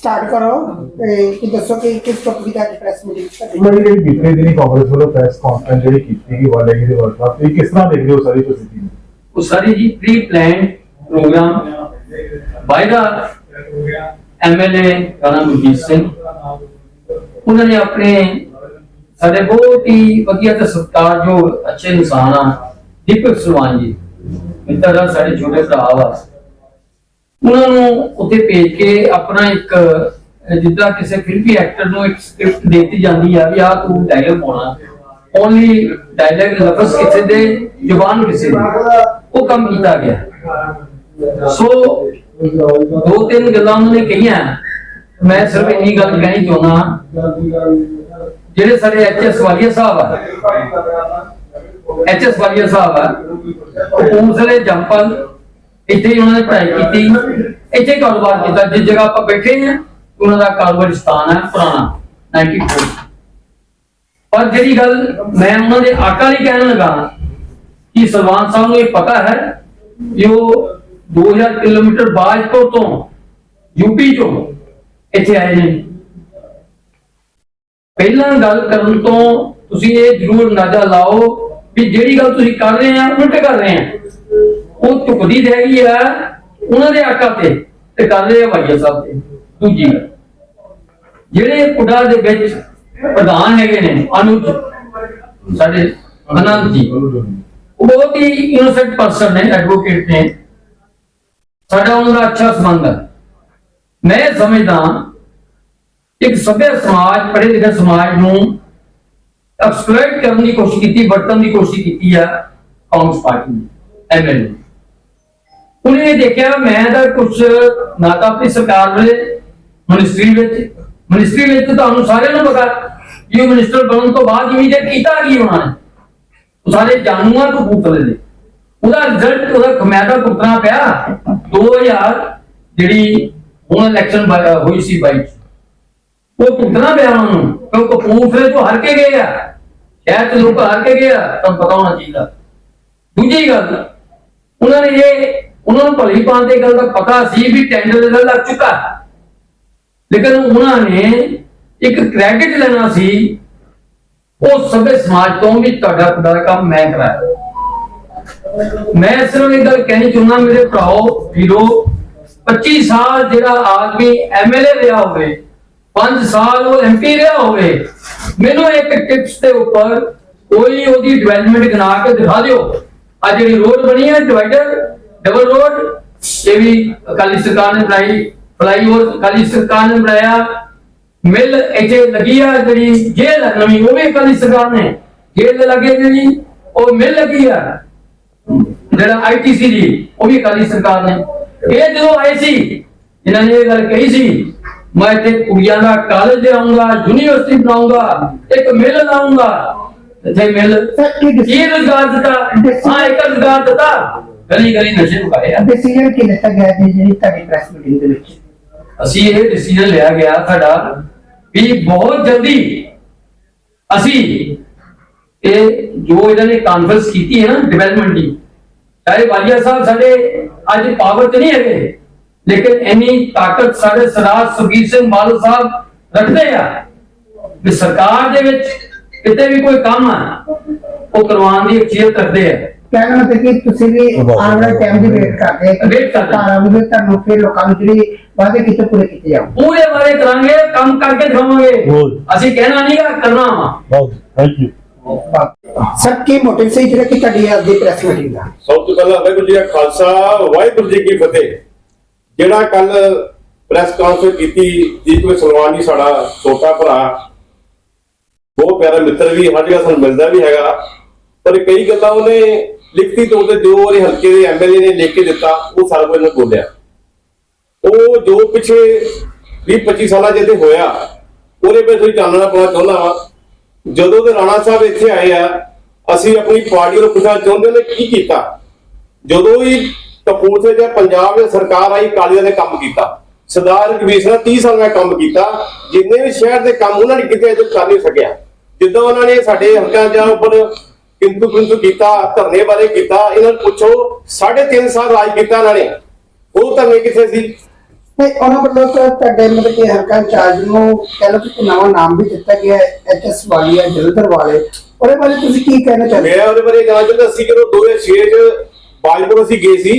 Start ਕਰੋ ਤੇ ਕੀ ਦੱਸੋ ਕਿ ਕਿਸ ਟੌਪਿਕ ਦਾ ਪ੍ਰੈਸ ਮੀਟਿੰਗ ਕਰਨੀ ਮੇਰੀ ਜਿਹੜੀ ਬੀਤੇ ਦਿਨੀ ਕਾਂਗਰਸ ਵੱਲੋਂ ਪ੍ਰੈਸ ਕਾਨਫਰੰਸ ਜਿਹੜੀ ਕੀਤੀ ਗਈ ਵਾਲੇ ਦੇ ਵਰਕਸ਼ਾਪ ਤੇ ਕਿਸ ਤਰ੍ਹਾਂ ਦੇਖਦੇ ਹੋ ਸਾਰੀ ਪ੍ਰਸਥਿਤੀ ਨੂੰ ਉਹ ਸਾਰੀ ਜੀ ਪ੍ਰੀ ਪਲਾਨ ਪ੍ਰੋਗਰਾਮ ਬਾਈ ਦਾ ਐਮਐਲਏ ਰਾਣਾ ਗੁਰਜੀਤ ਸਿੰਘ ਉਹਨਾਂ ਨੇ ਆਪਣੇ ਸਾਡੇ ਬਹੁਤ ਹੀ ਵਧੀਆ ਤੇ ਸਤਿਕਾਰ ਜੋ ਅੱਛੇ ਇਨਸਾਨ ਆ ਦੀਪਕ ਸੁਲਵਾਨ ਜੀ। ਮਿੱਤਰ ਆ ਸਾਡੇ ਛੋਟੇ ਭਰਾ ਵਾ। ਉਹਨਾਂ ਨੂੰ ਉੱਥੇ ਭੇਜ ਕੇ ਆਪਣਾ ਇੱਕ ਜਿੱਦਾਂ ਕਿਸੇ ਫਿਲਮੀ ਐਕਟਰ ਨੂੰ ਇੱਕ ਸਕ੍ਰਿਪਟ ਦਿੱਤੀ ਜਾਂਦੀ ਆ ਵੀ ਆ ਤੂੰ ਡਾਇਲੌਗ ਪਾਉਣਾ। ਓਨਲੀ ਡਾਇਲੌਗ ਲਫ਼ਜ਼ ਕਿਸੇ ਦੇ ਜ਼ੁਬਾਨ ਕਿਸੇ ਦੀ। ਉਹ ਕੰਮ ਕੀਤਾ ਗਿਆ। ਸੋ ਦੋ ਤਿੰਨ ਗੱਲਾਂ ਉਹਨਾਂ ਨੇ ਕਹੀਆਂ। ਮੈਂ ਸਿਰਫ ਇੰਨੀ ਗੱਲ ਕਹਿਣੀ ਚਾਹੁੰਦਾ ਜਿਹੜੇ ਸਾਡੇ ਐਚਐਸ ਵਾਲੀਆ ਸਾਹਿਬ ਆ ਐਚਐਸ ਵਾਲੀਆ ਸਾਹਿਬ ਆ, ਉਹ ਉਸਲੇ ਜੰਪਲ ਇੱਥੇ ਹੀ ਉਹਨਾਂ ਨੇ ਪੜ੍ਹਾਈ ਕੀਤੀ। ਇੱਥੇ ਹੀ ਕਾਰੋਬਾਰ ਕੀਤਾ। ਜਿਸ ਜਗ੍ਹਾ ਆਪਾਂ ਬੈਠੇ ਹਾਂ, ਉਹਨਾਂ ਦਾ ਕਾਰੋਬਾਰੀ ਸਥਾਨ ਹੈ ਪੁਰਾਣਾ 94 ਪਰ ਜਿਹੜੀ ਗੱਲ ਮੈਂ ਉਹਨਾਂ ਦੇ ਆਕਾ ਲਈ ਕਹਿਣ ਲੱਗਾ ਕਿ ਸਲਮਾਨ ਸਾਹਿਬ ਨੂੰ ਇਹ ਪਤਾ ਹੈ ਕਿ ਉਹ 2000 ਕਿਲੋਮੀਟਰ ਬਾਜਪੁਰ ਤੋਂ ਯੂਪੀ ਤੋਂ ਇੱਥੇ ਆਏ ਨੇ। ਪਹਿਲਾਂ ਗੱਲ ਕਰਨ ਤੋਂ ਤੁਸੀਂ ਇਹ ਜ਼ਰੂਰ ਅੰਦਾਜ਼ਾ ਲਾਓ ਕਿ ਜਿਹੜੀ ਗੱਲ ਤੁਸੀਂ ਕਰ ਰਹੇ ਆ ਉਲਟ ਕਰ ਰਹੇ ਆ ਉਹ ਝੁਕਦੀ ਰਹਿ ਗਈ ਆ ਉਹਨਾਂ ਦੇ ਆਕਾ ਤੇ ਤੇ ਕਰ ਰਹੇ ਆ ਵਾਈਆ ਸਾਹਿਬ ਤੇ, ਦੂਜੀ ਗੱਲ। ਜਿਹੜੇ ਪੁੱਡਾ ਦੇ ਵਿੱਚ ਪ੍ਰਧਾਨ ਹੈਗੇ ਨੇ, ਅਨੁਜ, ਸਾਡੇ ਅਨੰਦ ਜੀ, ਉਹ ਬਹੁਤ ਹੀ ਇਨੋਸੈਂਟ ਪਰਸਨ ਨੇ ਐਡਵੋਕੇਟ ਨੇ। ਸਾਡਾ ਉਹਨਾਂ ਦਾ ਅੱਛਾ ਸੰਬੰਧ ਹੈ ਮੈਂ ਸਮਝਦਾ ਇੱਕ ਸਭਿਆ ਸਮਾਜ, ਪੜ੍ਹੇ ਲਿਖੇ ਸਮਾਜ ਨੂੰ ਐਕਸਪਲੋਇਟ ਕਰਨ ਦੀ ਕੋਸ਼ਿਸ਼ ਕੀਤੀ, ਵਰਤਣ ਦੀ ਕੋਸ਼ਿਸ਼ ਕੀਤੀ ਆ ਕਾਂਗਰਸ ਪਾਰਟੀ ਨੇ ਐਮਐਲਏ ਉਹਨੇ ਦੇਖਿਆ, ਮੈਂ ਤਾਂ ਕੁਝ ਨਾ ਤਾਂ ਆਪਣੀ ਸਰਕਾਰ ਵੇਲੇ ਮਿਨਿਸਟਰੀ ਵਿੱਚ ਮਿਨਿਸਟਰੀ ਵਿੱਚ ਤੁਹਾਨੂੰ ਸਾਰਿਆਂ ਨੂੰ ਪਤਾ ਕਿ ਉਹ ਮਿਨਿਸਟਰ ਬਣਨ ਤੋਂ ਬਾਅਦ ਇਮੀਡੀਏਟ ਕੀਤਾ, ਕੀ ਉਹਨਾਂ ਨੇ ਉਹ ਸਾਰੇ ਜਾਨੂਆਂ ਤੋਂ ਪੁੱਤਲੇ ਦੇ ਉਹਦਾ ਰਿਜ਼ਲਟ ਉਹਦਾ ਖਮਿਆਜ਼ਾ ਭੁਗਤਣਾ ਪਿਆ 2000 ਜਿਹੜੀ ਹੁਣ ਇਲੈਕਸ਼ਨ ਹੋਈ ਸੀ ਬਾਈ ਉਹ ਭੁਗਤਣਾ ਪਿਆ ਉਹਨਾਂ ਨੂੰ ਕਿਉਂ ਕਪੂਰਥਲੇ ਤੋਂ ਹਰ ਕੇ ਗਏ ਆ, ਸ਼ਹਿਰ ਚ ਲੋਕ ਹਾਰ ਕੇ ਗਏ ਆ, ਤੁਹਾਨੂੰ ਪਤਾ ਹੋਣਾ ਚਾਹੀਦਾ। ਦੂਜੀ ਗੱਲ, ਉਹਨਾਂ ਨੇ ਇਹ ਉਹਨਾਂ ਨੂੰ ਭਲੀ ਭਾਂਤੀ ਗੱਲ ਦਾ ਪਤਾ ਸੀ ਵੀ ਟੈਂਡਰ ਦਾ ਲੱਗ ਚੁੱਕਾ ਲੇਕਿਨ ਉਹਨਾਂ ਨੇ ਇੱਕ ਕ੍ਰੈਡਿਟ ਲੈਣਾ ਸੀ। ਉਹ ਸਭੇ ਸਮਾਜ ਤੋਂ ਵੀ ਤੁਹਾਡਾ ਖੁਦਾ ਦਾ ਕੰਮ ਮੈਂ ਕਰਾਇਆ। ਮੈਂ ਸਿਰਫ ਇਹ ਗੱਲ ਕਹਿਣੀ ਚਾਹੁੰਦਾ, ਮੇਰੇ ਭਰਾਓ, ਵੀਰੋ 25 ਸਾਲ ਜਿਹੜਾ ਆਦਮੀ ਐਮਐਲਏ ਰਿਹਾ ਹੋਵੇ 5 ਸਾਲ ਉਹ ਐਮਪੀ ਰਿਹਾ ਹੋਵੇ, ਮੈਨੂੰ ਇੱਕ ਟਿਪਸ ਦੇ ਉੱਪਰ ਕੋਈ ਉਹਦੀ ਡਿਵੈਲਪਮੈਂਟ ਬਣਾ ਕੇ ਦਿਖਾ ਦਿਓ। ਆ ਜਿਹੜੀ ਰੋਡ ਬਣੀ ਹੈ ਡਿਵਾਈਡਰ ਡਬਲ ਰੋਡ ਇਹ ਵੀ ਅਕਾਲੀ ਸਰਕਾਰ ਨੇ ਬਣਾਈ ਫਲਾਈਓਵਰ ਅਕਾਲੀ ਸਰਕਾਰ ਨੇ ਬਣਾਇਆ। ਮਿਲ ਇੱਥੇ ਲੱਗੀ ਆ ਜਿਹੜੀ ਜੇਲ੍ਹ ਨਵੀਂ ਉਹ ਵੀ ਅਕਾਲੀ ਸਰਕਾਰ ਨੇ। ਜੇਲ੍ਹ ਦੇ ਲੱਗੇ ਜਿਹੜੀ ਉਹ ਮਿਲ ਲੱਗੀ ਆ ਜਿਹੜਾ ਆਈਟੀਸੀ ਦੀ ਉਹ ਵੀ ਅਕਾਲੀ ਸਰਕਾਰ ਨੇ। ਇਹ ਜਦੋਂ ਆਏ ਸੀ ਇਹਨਾਂ ਨੇ ਇਹ ਗੱਲ ਕਹੀ ਸੀ ਮੈਂ ਇੱਥੇ ਕੁੜੀਆਂ ਦਾ ਕਾਲਜ ਲਿਆਉਂਗਾ ਯੂਨੀਵਰਸਿਟੀ ਬਣਾਉਂਗਾ ਇੱਕ ਮਿਲ ਲਾਉਂਗਾ ਇੱਥੇ ਮਿਲ ਕੀ ਕੀ ਰੁਜ਼ਗਾਰ ਦਿੱਤਾ? ਹਾਂ ਇੱਕ ਰੁਜ਼ਗਾਰ ਦਿੱਤਾ। ਗਲੀ ਗਲੀ ਨਸ਼ੇ ਮੁਕਾਏ ਆ। ਡਿਸੀਜਨ ਕਿ ਲਿੱਤਾ ਗਿਆ ਜੀ ਜਿਹੜੀ ਤੁਹਾਡੀ ਪ੍ਰੈਸ ਮੀਟਿੰਗ ਦੇ ਵਿੱਚ? ਅਸੀਂ ਇਹ ਡਿਸੀਜਨ ਲਿਆ ਗਿਆ ਸਾਡਾ ਵੀ ਬਹੁਤ ਜਲਦੀ ਅਸੀਂ ਇਹ ਜੋ ਇਹਨਾਂ ਨੇ ਕਾਨਫਰੰਸ ਕੀਤੀ ਹੈ ਨਾ ਡਿਵੈਲਪਮੈਂਟ ਦੀ ਚਾਹੇ ਵਾਲੀਆ ਸਾਹਿਬ ਸਾਡੇ ਅੱਜ ਪਾਵਰ 'ਚ ਨਹੀਂ ਹੈਗੇ ਲੇਕਿਨ ਇੰਨੀ ਤਾਕਤ ਸਾਡੇ ਸਰਦਾਰ ਸੁਖਬੀਰ ਸਿੰਘ ਬਾਦਲ ਸਾਹਿਬ ਰੱਖਦੇ ਆ ਵੀ ਸਰਕਾਰ ਦੇ ਵਿੱਚ ਕਿਤੇ ਵੀ ਕੋਈ ਕੰਮ ਆ ਉਹ ਕਰਵਾਉਣ ਦੀ ਅਖੀਅਤ ਰੱਖਦੇ ਆ। ਕਹਿਣਾ ਮਤਲਬ ਕਿ ਤੁਸੀਂ ਵੀ ਆਉਣ ਵਾਲੇ ਟਾਈਮ ਦੀ ਵੇਟ ਕਰਦੇ ਹੋ Wait ਕਰਦੇ। ਸਰਕਾਰ ਆਉਂਦੀ ਤੁਹਾਨੂੰ ਫਿਰ ਲੋਕਾਂ ਨੂੰ ਜਿਹੜੀ ਵਾਅਦੇ ਕੀਤੇ ਪੂਰੇ ਕੀਤੇ ਜਾਣ। ਪੂਰੇ ਬਾਰੇ ਕਰਾਂਗੇ ਕੰਮ ਕਰਕੇ ਦਿਖਾਵਾਂਗੇ। ਅਸੀਂ ਕਹਿਣਾ ਨਹੀਂਗਾ ਕਰਨਾ ਵਾ। ਬਹੁਤ ਥੈਂਕ ਯੂ ਸਰ ਕੀ ਮੋਟਿਵ ਸੀ ਜਿਹੜਾ ਕਿ ਤੁਹਾਡੀ ਅੱਜ ਦੀ ਪ੍ਰੈਸ ਮੀਟਿੰਗ ਦਾ? ਸਭ ਤੋਂ ਪਹਿਲਾਂ ਵਾਹਿਗੁਰੂ ਜੀ ਖਾਲਸਾ ਵਾਹਿਗੁਰੂ ਜੀ ਕੀ ਫਤਿਹ। ਜਿਹੜਾ ਕੱਲ ਪ੍ਰੈਸ ਕਾਨਫਰੰਸ ਕੀਤੀ ਦੀਪਕ ਸਲਮਾਨ ਜੀ ਸਾਡਾ ਛੋਟਾ ਭਰਾ। ਬਹੁਤ ਪਿਆਰਾ ਮਿੱਤਰ ਵੀ ਹਰ ਜਗ੍ਹਾ ਸਾਨੂੰ ਮਿਲਦਾ ਵੀ ਹੈਗਾ। ਪਰ ਕਈ ਗੱਲਾਂ ਉਹਨੇ ਲਿਖਤੀ ਤੌਰ ਤੇ ਜੋ ਉਹਦੇ ਹਲਕੇ ਦੇ ਐਮਐਲਏ ਨੇ ਲਿਖ ਕੇ ਦਿੱਤਾ, ਉਹ ਸਾਰਾ ਕੁਝ ਉਹਨੇ ਬੋਲਿਆ। ਉਹ ਜੋ ਪਿਛੇ 20 25 ਸਾਲਾਂ ਜਿੱਤੇ ਹੋਇਆ, ਉਹਦੇ ਵਿੱਚ ਥੋੜੀ ਚਾਨਣਾ ਪਾਉਣਾ ਚਾਹੁੰਦਾ ਵਾਂ, ਜਦੋਂ ਦੇ ਰਾਣਾ ਸਾਹਿਬ ਇੱਥੇ ਆਏ ਆ, ਅਸੀਂ ਆਪਣੀ ਪਾਰਟੀ ਨੂੰ ਪੁੱਛਣਾ ਚਾਹੁੰਦੇ ਨੇ ਕੀ ਕੀਤਾ? ਜਦੋਂ ਹੀ ਕਪੂਰਥਲੇ ਜਾਂ ਪੰਜਾਬ ਦੀ ਸਰਕਾਰ ਆਈ ਕਾਲੀਆਂ ਨੇ ਕੰਮ ਕੀਤਾ। ਸਰਦਾਰ ਰਘਵੀਰ ਸਿੰਘ ਨੇ 30 ਸਾਲ ਮੈਂ ਕੰਮ ਕੀਤਾ, ਜਿੰਨੇ ਵੀ ਸ਼ਹਿਰ ਦੇ ਕੰਮ ਉਹਨਾਂ ਨੇ ਕਿਤੇ, ਅਜੇ ਕਰ ਨਹੀਂ ਸਕਿਆ। ਜਿੱਦਾਂ ਉਹਨਾਂ ਨੇ ਸਾਡੇ ਹਲਕਾਂ ਜਾਂ ਉੱਪਰ ਕਿੰਤੂ ਕਿੰਤੂ ਕੀਤਾ ਧਰਨੇ ਬਾਰੇ ਕੀਤਾ ਇਹਨਾਂ ਨੂੰ ਪੁੱਛੋ 3.5 ਸਾਲ ਰਾਜ ਕੀਤਾ ਇਹਨਾਂ ਨੇ। ਉਹ ਧਰਨੇ ਕਿੱਥੇ ਸੀ? ਤੇ ਉਹਨਾਂ ਵੱਲੋਂ ਤਾਂ ਤੁਹਾਡੇ ਮਤਲਬ ਕਿ ਹਲਕਾ ਇੰਚਾਰਜ ਨੂੰ ਕਹਿ ਲਓ ਕਿ ਨਵਾਂ ਨਾਮ ਵੀ ਦਿੱਤਾ ਗਿਆ ਐਚਐਸ ਵਾਲੀਆ ਜਲੰਧਰ ਵਾਲੇ। ਉਹਦੇ ਬਾਰੇ ਤੁਸੀਂ ਕੀ ਕਹਿਣਾ ਚਾਹੁੰਦੇ ਮੈਂ ਉਹਦੇ ਬਾਰੇ ਕਹਿਣਾ ਚਾਹੁੰਦਾ ਸੀ ਜਦੋਂ 2006 ਚ ਬਾਜਪੁਰ ਅਸੀਂ ਗਏ ਸੀ।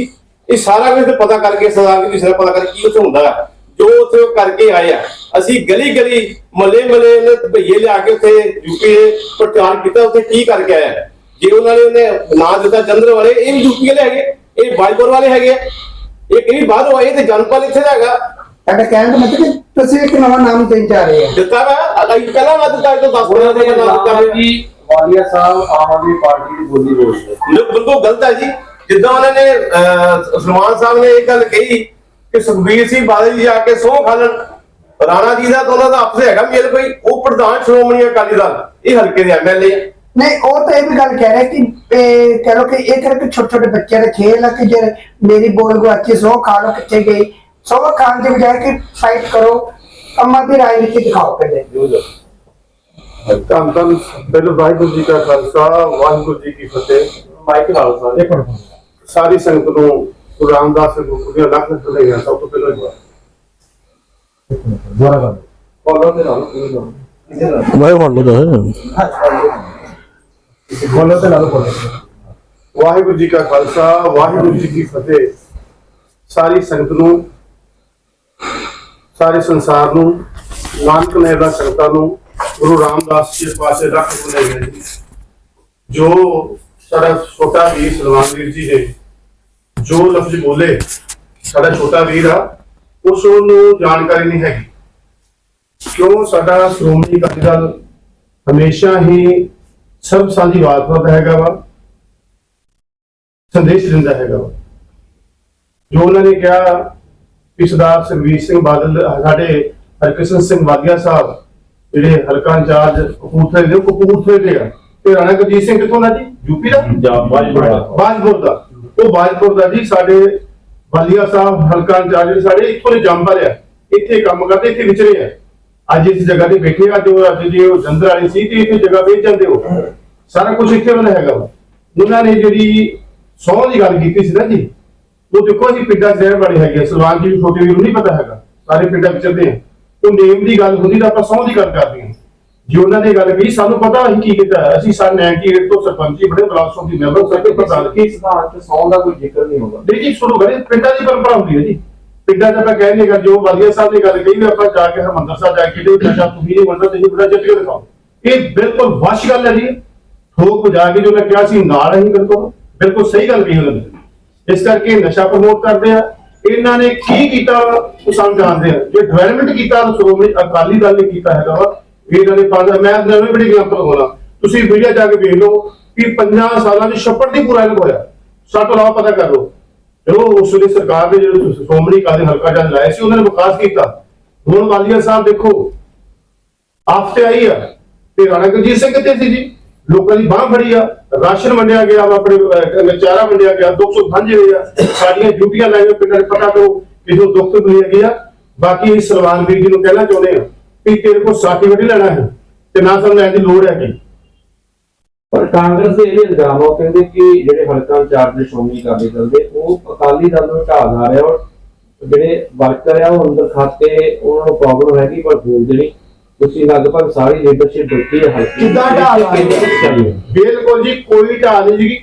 ਇਹ ਸਾਰਾ ਕੁਝ ਪਤਾ ਕਰਕੇ ਸਰਦਾਰ ਜੀ ਸਾਰਾ ਪਤਾ ਕਰਕੇ ਕੀ ਉੱਥੇ ਹੁੰਦਾ। ਜੋ ਉੱਥੇ ਉਹ ਕਰਕੇ ਆਏ ਆ। ਅਸੀਂ ਗਲੀ ਗਲੀ ਮੱਲੇ ਮੱਲੇ ਨੇ ਭਈਏ ਲਿਆ ਕੇ ਉੱਥੇ ਯੂਪੀ ਪ੍ਰਚਾਰ ਕੀਤਾ ਉੱਥੇ ਕੀ ਕਰਕੇ ਆਇਆ। ਜੇ ਉਹਨਾਂ ਨੇ ਉਹਨੇ ਨਾਂ ਦਿੱਤਾ ਚੰਦਰ ਵਾਲੇ ਇਹ ਵੀ ਯੂਪੀ ਵਾਲੇ ਹੈਗੇ ਇਹ ਬਾਜਪੁਰ ਵਾਲੇ ਹੈਗੇ। ਇਹ ਕਿਹੜੀ ਬਾਹਰੋਂ ਆਏ ਤੇ ਜਨਪਾਲ ਇੱਥੇ ਦਾ ਹੈਗਾ। ਤੁਹਾਡਾ ਕਹਿਣ ਦਾ ਮਤਲਬ ਕਿ ਤੁਸੀਂ ਇੱਕ ਨਵਾਂ ਨਾਮ ਦੇਣ ਜਾ ਰਹੇ ਹੋ। ਦਿੱਤਾ ਵਾ ਅਗਾਈ ਪਹਿਲਾਂ ਮੈਂ ਦਿੱਤਾ ਤੋਂ 10 ਉਹਨਾਂ ਦਿਨ ਦੇ ਦਿੱਤਾ ਵਾ। ਕਿ ਵਾਲੀਆ ਸਾਹਿਬ ਆਮ ਆਦਮੀ ਪਾਰਟੀ ਦੀ ਬੋਲੀ ਬੋਲ ਰਹੇ ਬਿਲਕੁਲ ਗਲਤ ਹੈ ਜੀ। ਜਿੱਦਾਂ ਉਹਨਾਂ ਨੇ ਸਲਮਾਨ ਸਾਹਿਬ ਨੇ ਇਹ ਗੱਲ ਕਹੀ ਕਿ ਸੁਖਬੀਰ ਸਿੰਘ ਬਾਦਲ ਜੀ ਆ ਕੇ ਸਹੁੰ ਖਾਲਣ ਰਾਣਾ ਜੀ ਦਾ ਤਾਂ ਉਹਨਾਂ ਦਾ ਆਪਸ ਹੈਗਾ ਮੇਲ ਕੋਈ। ਉਹ ਪ੍ਰਧਾਨ ਸ਼੍ਰੋਮਣੀ ਅਕਾਲੀ ਦਲ ਇਹ ਹਲਕੇ ਦੇ ਐਮਐਲਏ ਨਹੀਂ ਉਹ ਤਾਂ ਇਹ ਵੀ ਗੱਲ ਕਹਿ ਰਿਹਾ ਕਿ ਕਹਿ ਲਓ ਕਿ ਇਹ ਕਰਕੇ ਛੋਟੇ ਛੋਟੇ ਬੱਚਿਆਂ ਦਾ ਖੇਲ ਆ ਕਿ ਜੇ ਮੇਰੀ ਬੋਲ ਗੁਆਚੀ ਸੋ ਖਾ ਲਓ ਕਿੱਥੇ ਗਈ ਸੋ ਖਾਣ ਦੇ ਬਜਾਏ ਕਿ ਫਾਈਟ ਕਰੋ ਅੰਮਾ ਦੀ ਰਾਜਨੀਤੀ ਦਿਖਾਓ ਪਹਿਲੇ। ਧੰਨ ਧੰਨ ਪਹਿਲਾਂ ਵਾਹਿਗੁਰੂ ਜੀ ਕਾ ਖਾਲਸਾ ਵਾਹਿਗੁਰੂ ਜੀ ਕੀ ਫਤਿਹ। ਮਾਈਕ ਨਾਲ ਸਾਰੇ। ਸਾਰੀ ਸੰਗਤ ਨੂੰ ਗੁਰੂ ਰਾਮਦਾਸ ਜੀ ਗੁਰੂ ਦੀਆਂ ਲੱਖ ਵਧਾਈਆਂ ਸਭ ਤੋਂ ਪਹਿਲਾਂ ਹੀ ਦੁਆਰਾ ਕਰ ਫੋਲੋ ਤੇ ਨਾਲ। ਮੈਂ ਫੜ ਲਓ ਤਾਂ ਬੋਲੋ ਤੇ ਨਾਲ ਬੋਲੋ। ਵਾਹਿਗੁਰੂ ਜੀ ਕਾ ਖਾਲਸਾ, ਵਾਹਿਗੁਰੂ ਜੀ ਕੀ ਫਤਿਹ। ਸਾਰੀ ਸੰਗਤ ਨੂੰ, ਸਾਰੇ ਸੰਸਾਰ ਨੂੰ, ਨਾਨਕ ਮਹਿਲਾ ਸੰਗਤਾਂ ਨੂੰ, ਗੁਰੂ ਰਾਮਦਾਸ ਜੀ ਦੇ ਪਾਸੇ ਰੱਖ ਬੁਲੇ ਗਏ ਜੋ ਸਾਡਾ ਛੋਟਾ ਵੀਰ ਸਲਵਾਨ ਵੀਰ ਜੀ ਨੇ, ਜੋ ਲਫ਼ਜ਼ ਬੋਲੇ, ਸਾਡਾ ਛੋਟਾ ਵੀਰ ਆ, ਉਸ ਨੂੰ ਜਾਣਕਾਰੀ ਨਹੀਂ ਹੈਗੀ। ਕਿਉਂ ਸਾਡਾ ਸ਼੍ਰੋਮਣੀ ਅਕਾਲੀ ਦਲ ਹਮੇਸ਼ਾ ਹੀ ਸਭ ਸਾਂਝੀ ਵਾਰਤਾ ਦਾ ਹੈਗਾ ਵਾ ਸੰਦੇਸ਼ ਦਿੰਦਾ ਹੈਗਾ ਵਾ। ਜੋ ਉਹਨਾਂ ਨੇ ਕਿਹਾ ਕਿ ਸਰਦਾਰ ਸੁਖਬੀਰ ਸਿੰਘ ਬਾਦਲ ਸਾਡੇ ਹਰਕ੍ਰਿਸ਼ਨ ਸਿੰਘ ਵਾਲੀਆ ਸਾਹਿਬ ਜਿਹੜੇ ਹਲਕਾ ਇੰਚਾਰਜ ਕਪੂਰਥਲੇ ਦੇ ਕਪੂਰਥਲੇ ਦੇ ਆ। ਤੇ ਰਾਣਾ ਗੁਰਜੀਤ ਸਿੰਘ ਕਿੱਥੋਂ ਦਾ ਜੀ? ਯੂਪੀ ਦਾ? ਬਾਜਪੁਰ ਦਾ। ਉਹ ਬਾਜਪੁਰ ਦਾ ਜੀ ਸਾਡੇ ਵਾਲੀਆ ਸਾਹਿਬ ਹਲਕਾ ਇੰਚਾਰਜ ਸਾਡੇ ਇੱਥੋਂ ਦੇ ਜੰਮਪਲ ਆ। ਇੱਥੇ ਕੰਮ ਕਰਦੇ ਇੱਥੇ ਵਿਚਰੇ ਆ। ਅੱਜ ਇਸ ਜਗ੍ਹਾ ਤੇ ਬੈਠੇ ਆ ਜੋ ਅੱਜ ਜੀ ਉਹ ਜੰਦਰ ਵਾਲੀ ਸੀ ਤੇ ਇੱਥੇ ਜਗ੍ਹਾ ਵੇਚ ਜਾਂਦੇ ਹੋ ਸਾਰਾ ਕੁਝ ਇੱਥੇ ਵਾਲਾ ਹੈਗਾ ਉਹਨਾਂ ਨੇ ਜਿਹੜੀ ਸੌ ਦੀ ਗੱਲ ਕੀਤੀ ਸੀ ਨਾ ਜੀ ਉਹ ਦੇਖੋ ਅਸੀਂ ਪਿੰਡਾਂ ਰਹਿਣ ਵਾਲੇ ਹੈਗੇ ਸਲਵਾਨ ਜੀ ਵੀ ਛੋਟੇ ਵੀਰ ਨੂੰ ਨਹੀਂ ਪਤਾ ਹੈਗਾ ਸਾਰੇ ਪਿੰਡਾਂ ਵਿਚਰਦੇ ਆ ਉਹ ਨੇਮ ਦੀ ਗੱਲ ਹੁੰਦੀ ਤਾਂ ਆਪਾਂ ਸੌ ਦੀ ਗੱਲ ਕਰਦੇ ਹਾਂ ਜੇ ਉਹਨਾਂ ਨੇ ਗੱਲ ਕਹੀ ਸਾਨੂੰ ਪਤਾ ਅਸੀਂ ਕੀ ਕੀਤਾ। ਅਸੀਂ ਸਨ 98 ਤੋਂ ਸਰਪੰਚੀ ਬੜੇ ਬਲਾਕ ਸੌ ਦੀ ਮੈਂਬਰ ਸਰਕਲ ਪ੍ਰਧਾਨ ਕੀ ਇਸ ਦਾ ਤੇ ਸੌ ਦਾ ਕੋਈ ਜ਼ਿਕਰ ਨਹੀਂ ਹੋਗਾ ਦੇਖੀ ਸੁਣੋ ਗਰੇ ਪਿੰਡਾਂ ਦੀ ਪਰੰਪਰਾ ਹੁੰਦੀ ਹੈ ਜੀ ਪਿੰਡਾਂ 'ਚ ਆਪਾਂ ਕਹਿੰਦੇ ਕਿ ਜੋ ਵਾਲੀਆ ਸਾਹਿਬ ਨੇ ਗੱਲ ਕਹੀ ਵੀ ਆਪਾਂ ਜਾ ਕੇ ਹਰਮੰਦਰ ਸਾਹਿਬ ਜਾ ਕੇ ਤੇ ਨਸ਼ਾ ਤੁਸੀਂ ਨਹੀਂ ਮੰਨਦਾ ਤੁਸੀਂ ਬੜਾ ਜਿੱਤ ਕੇ ਦਿਖਾਓ। ਇਹ ਬਿਲਕੁਲ ਵਸ਼ ਗੱਲ ਹੈ ਜੀ। ਠੋਕ ਵਜਾ ਕੇ ਜੋ ਮੈਂ ਕਿਹਾ ਸੀ, ਨਾਲ ਹੀ ਬਿਲਕੁਲ ਬਿਲਕੁਲ ਸਹੀ ਗੱਲ ਕਹੀ ਉਹਨਾਂ ਨੇ। ਇਸ ਕਰਕੇ ਨਸ਼ਾ ਪ੍ਰਮੋਟ ਕਰਦੇ ਆ। ਇਹਨਾਂ ਨੇ ਕੀ ਕੀਤਾ, ਉਹ ਸਾਨੂੰ ਜਾਣਦੇ ਆ। ਜੇ ਡਿਵੈਲਪਮੈਂਟ ਕੀਤਾ ਸ਼੍ਰੋਮਣੀ ਅਕਾਲੀ ਦਲ ਨੇ ਕੀਤਾ ਹੈਗਾ ਵਾ। ਇਹਨਾਂ ਨੇ ਪੰਜ ਮੈਂ ਨਵੀਂ ਬੜੀ ਐਗਜ਼ਾਮਪਲ ਹੋਣਾ ਤੁਸੀਂ ਵੀਡੀਓ ਜਾ ਕੇ ਵੇਖ ਲਓ ਕਿ 50 ਸਾਲਾਂ ਦੀ ਛੱਪੜ ਦੀ ਪੂਰਾ ਇਹਨੂੰ ਹੋਇਆ। ਸਾਤੋਂ ਰਾਹ ਪਤਾ ਕਰ ਲਓ। ਜੋ ਉਸ ਵੇਲੇ ਸਰਕਾਰ ਨੇ ਜਿਹੜੇ ਸ਼੍ਰੋਮਣੀ ਅਕਾਲੀ ਹਲਕਾ ਜਨ ਲਾਇਆ ਸੀ ਉਹਨਾਂ ਨੇ ਵਿਕਾਸ ਕੀਤਾ। ਹੁਣ ਵਾਲੀਆ ਸਾਹਿਬ ਦੇਖੋ ਆਫਤੇ ਆਈ ਆ ਤੇ ਰਾਣਾ ਗੁਰਜੀਤ ਸਿੰਘ ਕਿੱਥੇ ਸੀ ਜੀ? ਲੋਕਾਂ ਦੀ ਬਾਹ ਫੜੀ ਆ ਰਾਸ਼ਨ ਵੰਡਿਆ ਗਿਆ ਆਪਣੇ ਅਹ, ਚਾਰਾ ਵੰਡਿਆ ਗਿਆ 200 ਸਾਂਝੇ ਹੋਏ ਆ। ਸਾਡੀਆਂ ਡਿਊਟੀਆਂ ਲਾਈਆਂ ਪਿੰਡਾਂ ਦੇ ਪਤਾ ਕਰੋ ਕਿਸੇ ਨੂੰ ਦੁੱਖ ਮਿਲ ਗਿਆ ਬਾਕੀ ਇਸ ਸਲਵਾਨ ਵੀਰ ਜੀ ਨੂੰ ਕਹਿਣਾ ਚਾਹੁੰਦੇ ਆ ਕਿ ਤੇਰੇ ਕੋਲ ਸਰਟੀਫਿਕੇਟ ਲੈਣਾ ਹੈ ਤੇ ਨਾ ਸਾਨੂੰ ਲੈਣ ਦੀ ਲੋੜ ਹੈ ਕਿ ਕਾਂਗਰਸ ਦੇ ਇਹ ਇਲਜ਼ਾਮ ਆ ਉਹ ਕਹਿੰਦੇ ਕਿ ਜਿਹੜੇ ਹਲਕਾ ਇੰਚਾਰਜ ਦੇ ਸ਼੍ਰੋਮਣੀ ਅਕਾਲੀ ਦਲ ਦੇ ਉਹ ਅਕਾਲੀ ਦਲ ਨੂੰ ਢਾਹ ਜਾ ਰਹੇ ਆ ਔਰ ਜਿਹੜੇ ਵਰਕਰ ਆ ਉਹ ਅੰਦਰ ਖਾਤੇ ਉਹਨਾਂ ਨੂੰ ਪ੍ਰੋਬਲਮ ਹੈਗੀ ਪਰ ਬੋਲਦੇ ਨਹੀਂ। ਤੁਸੀਂ ਲਗਭਗ ਸਾਰੀ ਲੀਡਰਸ਼ਿਪ ਦਿੱਤੀ ਹੈ ਹਲਕੇ ਕਿੱਦਾਂ ਢਾਹ ਲਾ ਰਹੇ ਚਾਹੀਏ ਬਿਲਕੁਲ ਜੀ ਕੋਈ ਢਾਲ ਨਹੀਂ ਜੀ।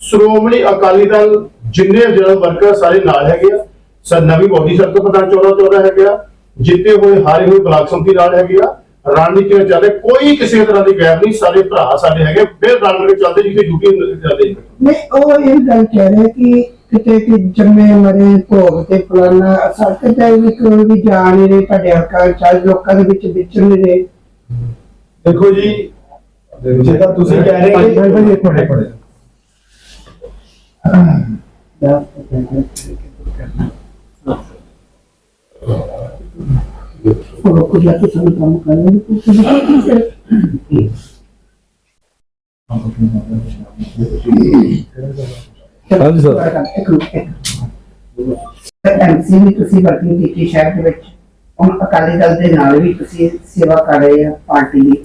ਸ਼੍ਰੋਮਣੀ ਅਕਾਲੀ ਦਲ ਜਿੰਨੇ ਜਨਰਲ ਵਰਕਰ ਸਾਰੇ ਨਾਲ ਹੈਗੇ ਆ। ਸਰ ਨਵੀਂ ਬੋਡੀ ਸਰ ਤੋਂ ਪ੍ਰਧਾਨ ਚੋਣਾ ਚੋਣਾ ਹੈਗੇ ਆ ਜਿੱਤੇ ਹੋਏ ਹਾਰੇ ਹੋਏ ਬਲਾਕ ਸੰਮਤੀ ਨਾਲ ਹੈਗੇ ਆ। ਰਣਨੀਤੀ ਵਿੱਚ ਚੱਲਦੇ ਕੋਈ ਕਿਸੇ ਤਰ੍ਹਾਂ ਦੀ ਗੈਰ ਨਹੀਂ ਸਾਰੇ ਭਰਾ ਸਾਡੇ ਹੈਗੇ ਫਿਰ ਰਲ ਮਿਲ ਕੇ ਚੱਲਦੇ ਜਿੱਥੇ ਡਿਊਟੀ ਚੱਲਦੇ ਜੀ। ਨਹੀਂ ਉਹ ਇਹ ਗੱਲ ਕਹਿ ਰਿਹਾ ਕਿ ਕਿਤੇ ਕਿ ਜੰਮੇ ਮਰੇ ਭੋਗ ਤੇ ਫਲਾਨਾ ਸਾਡੇ ਤੇ ਵੀ ਕੋਈ ਵੀ ਜਾ ਨਹੀਂ ਰਹੇ ਤੁਹਾਡੇ ਹਲਕਾ ਇੰਚਾਰਜ ਲੋਕਾਂ ਦੇ ਵਿੱਚ ਵਿਚਰ ਨਹੀਂ ਰਹੇ। ਦੇਖੋ ਜੀ ਜਿਹੜਾ ਤੁਸੀਂ ਕਹਿ ਰਹੇ ਕਿ ਭਾਈ ਭਾਈ ਇੱਕ ਮਿੰਟ ਇੱਕ ਮਿੰਟ। ਉਹ ਕੁਝ ਲੱਗ ਸਾਨੂੰ ਕੰਮ ਕਰਨੇ ਦੀ ਹਾਂਜੀ ਸਰ। ਐਮਸੀ ਵੀ ਤੁਸੀਂ ਵਰਕਿੰਗ ਕੀਤੀ ਸ਼ਹਿਰ ਦੇ ਵਿੱਚ ਹੁਣ ਅਕਾਲੀ ਦਲ ਦੇ ਨਾਲ ਵੀ ਤੁਸੀਂ ਸੇਵਾ ਕਰ ਰਹੇ ਆ ਪਾਰਟੀ ਦੀ।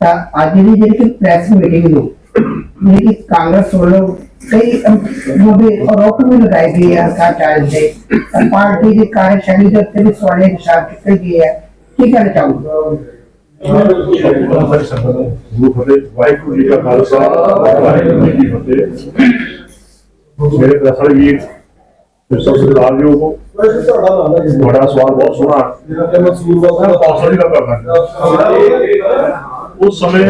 ਤਾਂ ਅੱਜ ਦੀ ਜਿਹੜੀ ਪ੍ਰੈਸ ਮੀਟਿੰਗ ਨੂੰ लेकिन कांग्रेस वालों कई वो भी आरोप भी लगाए गए हैं हल्का चार्ज से और पार्टी की कार्यशैली के उत्ते भी सवाल निशान चुके गए हैं की कहना चाहूंगा ਗੁਰੂ ਫਤਿਹ ਵਾਹਿਗੁਰੂ ਜੀ ਕਾ ਖਾਲਸਾ ਵਾਹਿਗੁਰੂ ਜੀ ਕੀ ਫਤਿਹ ਮੇਰੇ ਦਸਲ ਵੀਰ ਤੇ ਸਭ ਸਤਿਕਾਰਯੋਗ ਤੁਹਾਡਾ ਸਵਾਲ ਬਹੁਤ ਸੋਹਣਾ ਮੈਂ ਕੌਂਸਲ ਦੀ ਗੱਲ ਕਰਨਾ ਉਸ ਸਮੇਂ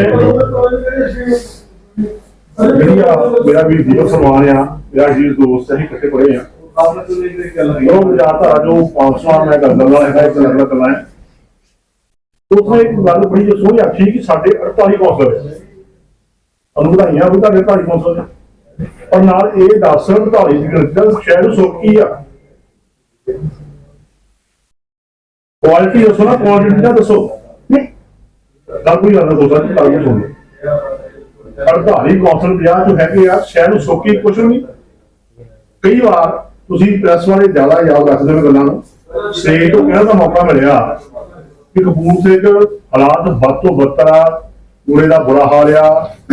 ਜਿਹੜੀ ਆ, ਮੇਰਾ ਵੀ ਦੀਪਕ ਸਲਮਾਨ ਆ, ਮੇਰਾ ਜੀ ਦੋਸਤ ਹੈ ਇਕੱਠੇ ਪੜ੍ਹੇ ਆ। ਉਹ ਵਿਚਾਰਧਾਰਾ ਜੋ 500 ਮੈਂ ਗੱਲ ਨਾਲ ਹੈਗਾ ਇੱਕ ਲੱਗਣਾ ਕਰਨਾ ਹੈ ਉਸਨੇ ਇੱਕ ਗੱਲ ਬੜੀ ਜੋ ਸੋਹਣੀ ਆਖੀ ਕਿ ਸਾਡੇ 48 ਕੌਂਸਲਰ ਹੈ। ਤੁਹਾਨੂੰ ਵੀ ਤੁਹਾਡੇ 48 ਕੌਂਸਲਰ ਨੇ ਪਰ ਨਾਲ ਇਹ ਦੱਸ 48 ਦੀ ਗਿਣਤੀ ਦਾ ਸ਼ਹਿਰ ਸੋਕੀ ਆ? ਕੁਆਲਿਟੀ ਦੱਸੋ ਨਾ ਕੁਆਂਟੀਟੀ ਦਾ ਦੱਸੋ। ਗੱਲ ਕੋਈ ਗੱਲ ਦੋਸਤਾਂ ਦੀ ਗੱਲ ਨਹੀਂ ਸੁਣੋ 48 ਕੌਂਸਲ ਵਿਆਹ ਜੋ ਹੈਗੇ ਆ, ਸ਼ਹਿਰ ਨੂੰ ਸੋਕੀ, ਕੁਛ ਨਹੀਂ। ਕਈ ਵਾਰ ਤੁਸੀਂ ਪ੍ਰੈਸ ਵਾਲੇ ਜ਼ਿਆਦਾ ਯਾਦ ਰੱਖਦੇ ਹੋ ਗੱਲਾਂ ਨੂੰ। ਸਟੇਟ ਤੋਂ ਕਹਿਣ ਦਾ ਮੌਕਾ ਮਿਲਿਆ ਕਿ ਕਪੂਰਥਲੇ ਚ ਹਾਲਾਤ ਵੱਧ ਤੋਂ ਬੱਤਰ ਆ ਕੂੜੇ ਦਾ ਬੁਰਾ ਹਾਲ ਆ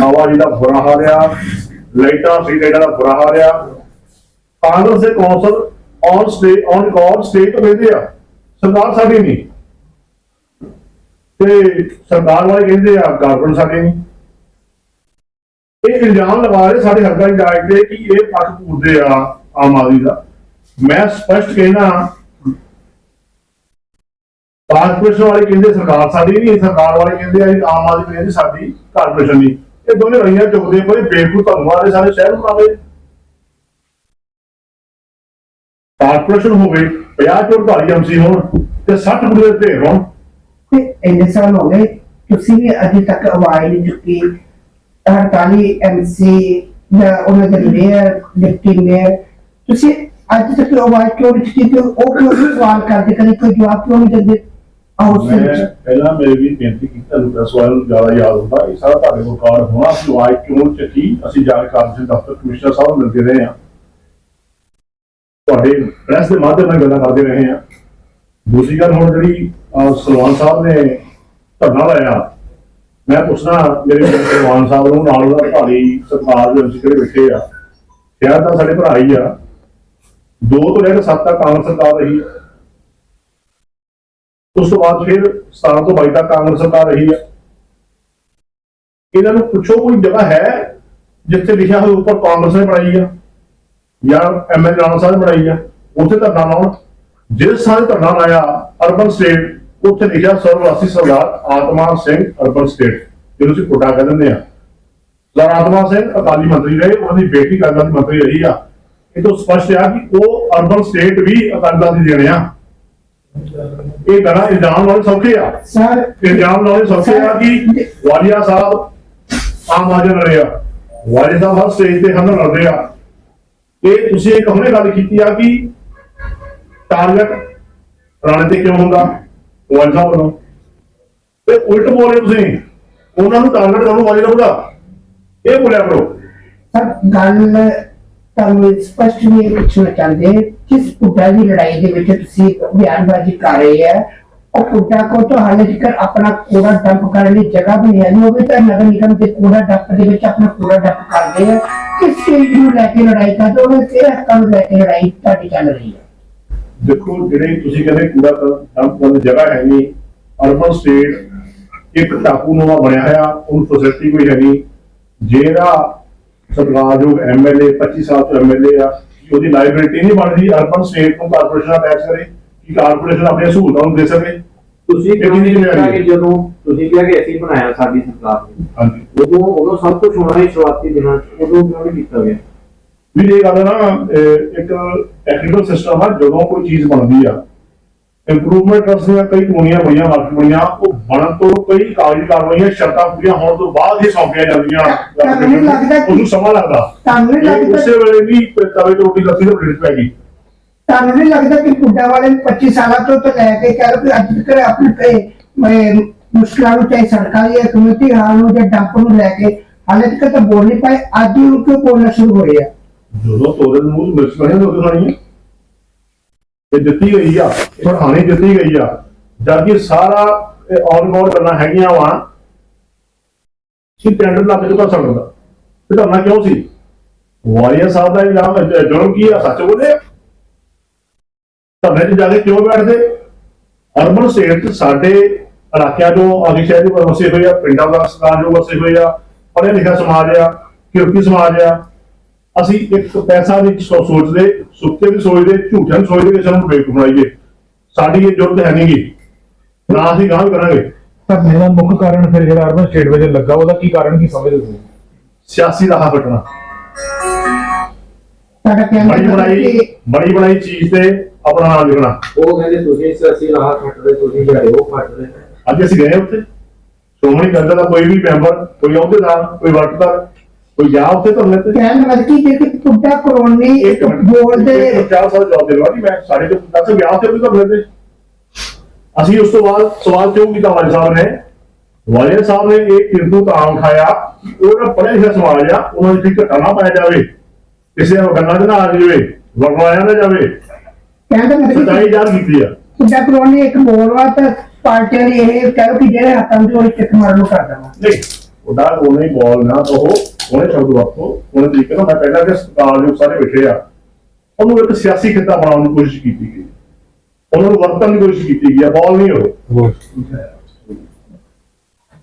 ਆਵਾਜਾਈ ਦਾ ਬੁਰਾ ਹਾਲ ਆ, ਲਾਈਟਾਂ ਸੀ ਲਾਈਟਾਂ ਦਾ ਬੁਰਾ ਹਾਲ ਆ। ਕਾਂਗਰਸ ਦੇ council on state on record state ਤੋਂ ਕਹਿੰਦੇ ਆ। ਸਰਕਾਰ ਸਾਡੀ ਨਹੀਂ। ਤੇ ਸਰਕਾਰ ਵਾਲੇ ਕਹਿੰਦੇ ਆ ਗਵਰਨਮੈਂਟ ਸਾਡੀ ਨਹੀਂ। ਇਹ ਇਲਜ਼ਾਮ ਲਗਾ ਰਹੇ ਸਾਡੇ ਹਲਕਾ ਇੰਚਾਰਜ ਤੇ ਕਿ ਇਹ ਪੱਖ ਪੂਰਦੇ ਆ ਆਮ ਆਦਮੀ ਦਾ। ਮੈਂ ਸਪਸ਼ਟ ਕਹਿਣਾ, ਕਾਰਪੋਰੇਸ਼ਨ ਵਾਲੇ ਕਹਿੰਦੇ ਸਰਕਾਰ ਸਾਡੀ ਨਹੀਂ, ਸਰਕਾਰ ਵਾਲੇ ਕਹਿੰਦੇ ਆ ਆਮ ਆਦਮੀ ਕਹਿੰਦੇ ਸਾਡੀ ਕਾਰਪੋਰੇਸ਼ਨ ਨਹੀਂ। ਇਹ ਦੋਨੇ ਰਹੀਆਂ ਚੁੱਕਦੇ ਪਏ ਬੇਵਕੂਫ ਤੁਹਾਨੂੰ ਵਾਲੇ ਸਾਰੇ ਸ਼ਹਿਰ ਨੂੰ ਆਵੇ ਕਾਰਪੋਰੇਸ਼ਨ ਹੋਵੇ 50 ਚੋਂ 48 ਐਮਸੀ ਹੋਣ ਤੇ 60 ਬੁੜੇ ਤੇ ਹੋਣ। ਤੇ ਇੰਨੇ ਸਾਲ ਹੋ ਗਏ, ਤੁਸੀਂ ਵੀ ਅਜੇ ਤੱਕ ਆਵਾਜ਼ ਨਹੀਂ ਚੁੱਕੀ। 48 ਐਮਸੀ ਉਹਨਾਂ ਦੇ ਮੇਅਰ ਡਿਪਟੀ ਮੇਅਰ ਤੁਸੀਂ ਅੱਜ ਤੱਕ ਆਵਾਜ਼ ਕਿਉਂ ਨਹੀਂ ਚੁੱਕੀ ਕਿ ਉਹ ਕਿਉਂ ਨਹੀਂ ਸਵਾਲ ਕਰਦੇ? ਕਦੇ ਕੋਈ ਜਵਾਬ ਕਿਉਂ ਨਹੀਂ ਦਿੰਦੇ? ਹਾਊਸ ਦੇ ਮੈਂ ਵਿੱਚ। ਪਹਿਲਾਂ ਮੇਰੇ ਵੀ ਬੇਨਤੀ ਕੀਤੀ ਨੂੰ ਜ਼ਿਆਦਾ ਯਾਦ ਹੁੰਦਾ ਇਹ ਸਾਰਾ ਤੁਹਾਡੇ ਕੋਲ ਕਾਰਡ ਹੋਣਾ ਅਸੀਂ ਆਵਾਜ਼ ਕਿਉਂ ਚੱਕੀ? ਅਸੀਂ ਜਾ ਕੇ ਕਾਰਪੋਰੇਸ਼ਨ ਦਫ਼ਤਰ ਕਮਿਸ਼ਨਰ ਸਾਹਿਬ ਨੂੰ ਮਿਲਦੇ ਰਹੇ ਹਾਂ। ਤੁਹਾਡੇ ਪ੍ਰੈਸ ਦੇ ਮਾਧਿਅਮ ਨਾਲ ਗੱਲਾਂ ਕਰਦੇ ਰਹੇ ਹਾਂ। ਦੂਸਰੀ ਗੱਲ ਹੁਣ ਜਿਹੜੀ ਸਲਵਾਨ ਸਾਹਿਬ ਨੇ ਧਰਨਾ ਲਾਇਆ ਮੈਂ ਪੁੱਛਣਾ ਮੇਰੇ ਵੀਰ ਸਾਹਿਬ ਨੂੰ ਨਾਲ ਉਹਦਾ ਭਾਰੀ ਸਰਕਾਰ ਦੇ ਵਿੱਚ ਜਿਹੜੇ ਬੈਠੇ ਆ ਸ਼ਾਇਦ ਤਾਂ ਸਾਡੇ ਭਰਾ ਹੀ ਆ, ਦੋ ਤੋਂ ਲੈ ਕੇ ਸੱਤ ਤੱਕ ਕਾਂਗਰਸ ਸਰਕਾਰ ਰਹੀ ਆ। ਉਸ ਤੋਂ ਬਾਅਦ ਫਿਰ 17 ਤੋਂ 22 ਤੱਕ ਕਾਂਗਰਸ ਸਰਕਾਰ ਰਹੀ ਆ। ਇਹਨਾਂ ਨੂੰ ਪੁੱਛੋ ਕੋਈ ਜਗ੍ਹਾ ਹੈ ਜਿੱਥੇ ਲਿਖਿਆ ਹੋਵੇ ਉੱਪਰ ਕਾਂਗਰਸ ਨੇ ਬਣਾਈ ਆ ਜਾਂ ਐਮਐਲ ਰਾਣਾ ਸਾਹਿਬ ਨੇ ਬਣਾਈ ਆ? ਉੱਥੇ ਧਰਨਾ ਲਾਉਣ। ਜਿਸ ਸਾਲ ਧਰਨਾ ਲਾਇਆ, ਅਰਬਨ ਸਟੇਟ ਉੱਥੇ ਲਿਖਿਆ ਸਰਵਵਾਸੀ ਸਰਦਾਰ ਆਤਮਾ ਸਿੰਘ ਅਰਬਨ ਸਟੇਟ ਜਿਹਨੂੰ ਅਸੀਂ ਕੋਟਾ ਕਹਿੰਦੇ ਦਿੰਦੇ ਆ ਸਰਦਾਰ ਆਤਮਾ ਸਿੰਘ ਅਕਾਲੀ ਮੰਤਰੀ ਰਹੇ ਉਹਨਾਂ ਦੀ ਬੇਟੀ ਕਾਂਗਰਸ ਮੰਤਰੀ ਰਹੀ ਆ। ਇਹ ਤੋਂ ਸਪਸ਼ਟ ਆ ਕਿ ਉਹ ਅਰਬਨ ਸਟੇਟ ਵੀ ਅਕਾਲੀ ਦਲ ਦੀ ਆ। ਇਹ ਗਣਾ ਇਲਜ਼ਾਮ ਵਾਲੇ ਸੌਖੇ ਆ। ਸਰ ਇਲਜ਼ਾਮ ਲਾਉਣੇ ਸੌਖੇ ਆ ਕਿ ਵਾਲੀਆ ਸਾਹਿਬ ਆਮ ਆਦਮੀ ਲੜਿਆ ਵਾਲੀਆ ਸਾਹਿਬ ਹਰ ਸਟੇਜ ਤੇ ਹਨ ਲੜਦੇ ਆ। ਇਹ ਤੁਸੀਂ ਇੱਕ ਹੁਣੇ ਗੱਲ ਕੀਤੀ ਆ ਕਿ ਟਾਰਗੇਟ ਰਾਣੇ ਤੇ ਕਿਉਂ ਹੁੰਦਾ? ਵਾਲੀਆ ਸਾਹਿਬ ਵੱਲੋਂ ਤੇ ਉਲਟ ਬੋਲ ਰਹੇ ਤੁਸੀਂ। ਉਹਨਾਂ ਨੂੰ ਟਾਰਗੇਟ ਕਰੋ ਵਾਲੀਆ ਦਾ ਇਹ ਬੋਲਿਆ ਕਰੋ। ਸਰ, ਗੱਲ ਤੁਹਾਨੂੰ ਸਪਸ਼ਟ ਵੀ ਇਹ ਪੁੱਛਣਾ ਚਾਹੁੰਦੇ ਕਿਸ ਪੁੱਟਾ ਦੀ ਲੜਾਈ ਦੇ ਵਿੱਚ ਤੁਸੀਂ ਬਿਆਨਬਾਜ਼ੀ ਕਰ ਰਹੇ ਹੈ? ਉਹ ਪੁੱਟਾ ਕੋ ਤਾਂ ਹਾਲੇ ਤੱਕ ਆਪਣਾ ਕੂੜਾ ਡੰਪ ਕਰਨ ਲਈ ਜਗ੍ਹਾ ਵੀ ਨਹੀਂ ਹੈ। ਉਹ ਵੀ ਤਾਂ ਨਗਰ ਨਿਗਮ ਦੇ ਕੂੜਾ ਡੰਪ ਦੇ ਵਿੱਚ ਆਪਣਾ ਕੂੜਾ ਡੰਪ ਕਰਦੇ ਆ ਕਿਸ ਚੀਜ਼ ਨੂੰ ਲੈ ਕੇ ਲੜਾਈ ਕਰਦੇ ਹੋ? ਕਿਹੜੇ ਹੱਕਾਂ ਨੂੰ ਲੈ ਕੇ ਲੜਾਈ ਤੁਹਾਡੀ ਚੱਲ ਰਹੀ ਹੈ। ਦੇਖੋ ਜਿਹੜੇ ਤੁਸੀਂ ਕਹਿੰਦੇ ਕੂੜਾ ਡੰਪ ਕਰਨ ਜਗ੍ਹਾ ਹੈ ਨਹੀਂ ਅਰਬਨ ਸਟੇਟ ਇੱਕ ਟਾਪੂ ਨੂੰ ਬਣਿਆ ਹੋਇਆ ਉਹਨੂੰ ਫੈਸਿਲਿਟੀ ਕੋਈ ਹੈ ਨਹੀਂ। ਜਿਹੜਾ ਸਤਿਕਾਰਯੋਗ ਐਮਐਲਏ 25 ਸਾਲ ਤੋਂ ਐਮਐਲਏ ਆ ਉਹਦੀ ਲਾਇਬਿਲਿਟੀ ਨਹੀਂ ਬਣਦੀ ਅਰਬਨ ਸਟੇਟ ਨੂੰ ਕਾਰਪੋਰੇਸ਼ਨ ਦਾ ਟੈਕਸ ਕਰੇ ਕਿ ਕਾਰਪੋਰੇਸ਼ਨ ਆਪਣੀਆਂ ਸਹੂਲਤਾਂ ਨੂੰ ਦੇ ਸਕੇ। ਤੁਸੀਂ ਕਿਹਾ ਕਿ ਜਦੋਂ ਤੁਸੀਂ ਕਿਹਾ ਕਿ ਅਸੀਂ ਬਣਾਇਆ ਸਾਡੀ ਸਰਕਾਰ ਨੇ ਹਾਂਜੀ। ਉਦੋਂ ਉਦੋਂ ਸਭ ਕੁਝ ਹੋਣਾ ਹੀ ਸ਼ੁਰੂਆਤੀ ਦਿਨਾਂ ਉਦੋਂ ਕਿਉਂ ਨਹੀਂ ਕੀਤਾ ਗਿਆ? ਵੀ ਇਹ ਗੱਲ ਨਾ ਇੱਕ ਟੈਕਨੀਕਲ ਸਿਸਟਮ ਆ ਜਦੋਂ ਕੋਈ ਚੀਜ਼ ਬਣਦੀ ਆ ਇੰਪਰੂਵਮੈਂਟ ਟਰਸਟ ਦੀਆਂ ਕਈ ਕਮੀਆਂ ਬੜੀਆਂ ਵਰਕ ਬਣੀਆਂ ਉਹ ਬਣਨ ਤੋਂ ਕਈ ਕਾਗਜ਼ੀ ਕਾਰਵਾਈਆਂ ਸ਼ਰਤਾਂ ਪੂਰੀਆਂ ਹੋਣ ਤੋਂ ਬਾਅਦ ਹੀ ਸੌਂਪੀਆਂ ਜਾਂਦੀਆਂ। ਉਹਨੂੰ ਸਮਾਂ ਲੱਗਦਾ। ਤੁਹਾਨੂੰ ਨਹੀਂ ਲੱਗਦਾ ਉਸੇ ਵੇਲੇ ਵੀ ਤਵੇ ਤੋਂ ਰੋਟੀ ਲੱਥੀ ਤੋਂ ਪਲੇਟ ਪੈ ਗਈ। ਤੁਹਾਨੂੰ ਨਹੀਂ ਲੱਗਦਾ ਕਿ ਪੁੱਡਾ ਵਾਲੇ ਨੂੰ 25 ਸਾਲਾਂ ਤੋਂ ਤਾਂ ਲੈ ਕੇ ਕਹਿ ਕਿ ਅੱਜ ਤੱਕ ਆਪਣੇ ਤੇ ਮੈਂ ਮੁਸ਼ਕਲਾਂ ਨੂੰ ਚਾਹੇ ਸਰਕਾਰ ਜਾਂ ਕਮੇਟੀ ਹਾਲ ਨੂੰ ਜਾਂ ਡੰਪ ਨੂੰ ਲੈ ਕੇ ਹਾਲੇ ਤੱਕ ਤਾਂ ਬੋਲ ਨਹੀਂ ਪਾਏ ਅੱਜ ਹੀ ਉਹ ਬੋਲਣਾ ਸ਼ੁਰੂ ਹੋਏ ਆ। ਜਦੋਂ ਤੋੜੇ ਨੂੰ ਮੂੰਹ ਮਿਰਚ ਬਣਿਆ ਤਾਂ ਖਾਣੀ ਹੈ ਇਹ ਦਿੱਤੀ ਗਈ ਆ ਇਹ ਖਾਣੀ ਦਿੱਤੀ ਗਈ ਆ। ਜਦ ਕਿ ਸਾਰਾ ਔਨ ਗੌਰ ਕਰਨਾ ਹੈਗੀਆਂ ਵਾ, ਕਿ ਟੈਂਡਰ ਲੱਗ ਚੁੱਕਾ ਸਕਦਾ ਤੇ ਧਰਨਾ ਕਿਉਂ ਸੀ? ਵਾਲੀਆ ਸਾਹਿਬ ਦਾ ਇਲਜ਼ਾਮ ਜੁਰਮ ਕੀ ਆ, ਸੱਚ ਬੋਲੇ? ਧਰਨੇ 'ਚ ਜਾ ਕੇ ਕਿਉਂ ਬੈਠਦੇ? ਅਰਬਨ ਸਟੇਟ 'ਚ ਸਾਡੇ ਇਲਾਕਿਆਂ ਤੋਂ ਆਗੇ ਸ਼ਹਿਰ ਦੇ ਵਸੇ ਹੋਏ ਆ, ਪਿੰਡਾਂ ਦਾ ਸਮਾਜ ਜੋ ਵਸੇ ਹੋਏ ਆ, ਪੜ੍ਹਿਆ ਲਿਖਿਆ ਸਮਾਜ ਆ ਕਿਰਤੀ ਸਮਾਜ ਆ ਅਸੀਂ ਇੱਕ ਪੈਸਾ ਦੀ ਸੋਚਦੇ ਸੁੱਤੇ ਵੀ ਸੋਚਦੇ ਝੂਠਿਆਂ ਨੂੰ ਸੋਚਦੇ ਕਿਸੇ ਨੂੰ ਬੇਵਕੂਫ ਬਣਾਈਏ। ਸਾਡੀ ਇਹ ਜ਼ਰੂਰਤ ਹੈ ਨਹੀਂਗੀ ਨਾ ਅਸੀਂ ਗਾਂਹ ਕਰਾਂਗੇ। ਧਰਨੇ ਦਾ ਮੁੱਖ ਕਾਰਨ ਫਿਰ ਜਿਹੜਾ ਅਰਬਨ ਸਟੇਟ ਵਿੱਚ ਲੱਗਾ ਉਹਦਾ ਕੀ ਕਾਰਨ ਕੀ ਸਮਝਦੇ ਤੁਸੀਂ? ਸਿਆਸੀ ਰਾਹ ਕੱਟਣਾ। ਦਾ ਬੜੀ ਬਣਾਈ ਕਿ ਬੜੀ ਬਣਾਈ ਚੀਜ਼ ਤੇ ਆਪਣਾ ਨਾਮ ਲਿਖਣਾ। ਉਹ ਕਹਿੰਦੇ ਤੁਸੀਂ ਸਿਆਸੀ ਰਾਹ ਖੱਟਦੇ ਤੁਸੀਂ ਜਿਹੜੇ ਉਹ ਖੱਟਦੇ ਅੱਜ ਅਸੀਂ ਗਏ ਉੱਥੇ। ਸ਼੍ਰੋਮਣੀ ਅਕਾਲੀ ਦਲ ਦਾ ਕੋਈ ਵੀ ਮੈਂਬਰ ਕੋਈ ਅਹੁਦੇਦਾਰ ਕੋਈ ਵਰਕਰ ਕੋਈ ਗਿਆ ਉੱਥੇ ਧਰਨੇ ਤੇ ਕਹਿਣ ਦਾ ਮਤਲਬ ਕਿ ਜੇ ਟੁੱਟਾ ਕਰੋਨੀ ਇੱਕ ਮਿੰਟ ਬੋਲਦੇ ਚਾਰ ਸਾਲ ਜਵਾਬ ਦੇਣਾ ਨਹੀਂ ਮੈਂ ਸਾਡੇ ਤੋਂ ਦੱਸ ਗਿਆ ਤੇ ਵੀ ਧਰਨੇ ਤੇ ਅਸੀਂ ਉਸ ਤੋਂ ਬਾਅਦ ਸਵਾਲ ਕਿਉਂ ਕੀਤਾ ਵਾਲੇ ਸਾਹਿਬ ਨੇ। ਵਾਲੇ ਸਾਹਿਬ ਨੇ ਇਹ ਕਿਰਤੂ ਤਾਂ ਉਠਾਇਆ ਕਿ ਉਹਦਾ ਪੜਿਆ ਲਿਖਿਆ ਸਮਾਜ ਆ ਉਹਨਾਂ ਦੀ ਘਟਨਾ ਨਾ ਪਾਇਆ ਜਾਵੇ। ਕਿਸੇ ਨੂੰ ਗੱਲਾਂ ਨਾ ਆ ਜਾਵੇ ਵਰਵਾਇਆ ਨਾ ਜਾਵੇ। ਕਹਿਣ ਦਾ ਮਤਲਬ ਕਿ ਜਾਰ ਕੀਤੀ ਆ। ਟੁੱਟਾ ਕਰੋਨੀ ਇੱਕ ਬੋਲਵਾ ਤਾਂ ਪਾਰਟੀਆਂ ਨੇ ਇਹ ਕਹਿ ਕਿ ਜਿਹੜੇ ਹੱਥਾਂ ਦੇ ਉਹ ਕਿੱਕ ਮਾਰਨ ਨੂੰ ਕਰਦਾ ਵਾ ਨਹੀਂ ਉਹਦਾ ਉਹਨੇ ਬੋਲ ਨਾ ਉਹ ਉਹਨੇ ਸ਼ਬਦ ਵਰਤੋ ਉਹਨੇ ਤਰੀਕੇ ਨਾਲ ਮੈਂ ਪਹਿਲਾਂ ਕਿ ਸਤਕਾਰ ਜੋ ਸਾਰੇ ਬੈਠੇ ਆ। ਉਹਨੂੰ ਇੱਕ ਸਿਆਸੀ ਖਿੱਤਾ ਬਣਾਉਣ ਦੀ ਕੋਸ਼ਿਸ਼ ਕੀਤੀ ਗਈ। ਉਹਨਾਂ ਨੂੰ ਵਰਤਣ ਦੀ ਕੋਸ਼ਿਸ਼ ਕੀਤੀ ਗਈ ਆ ਬੋਲ ਨਹੀਂ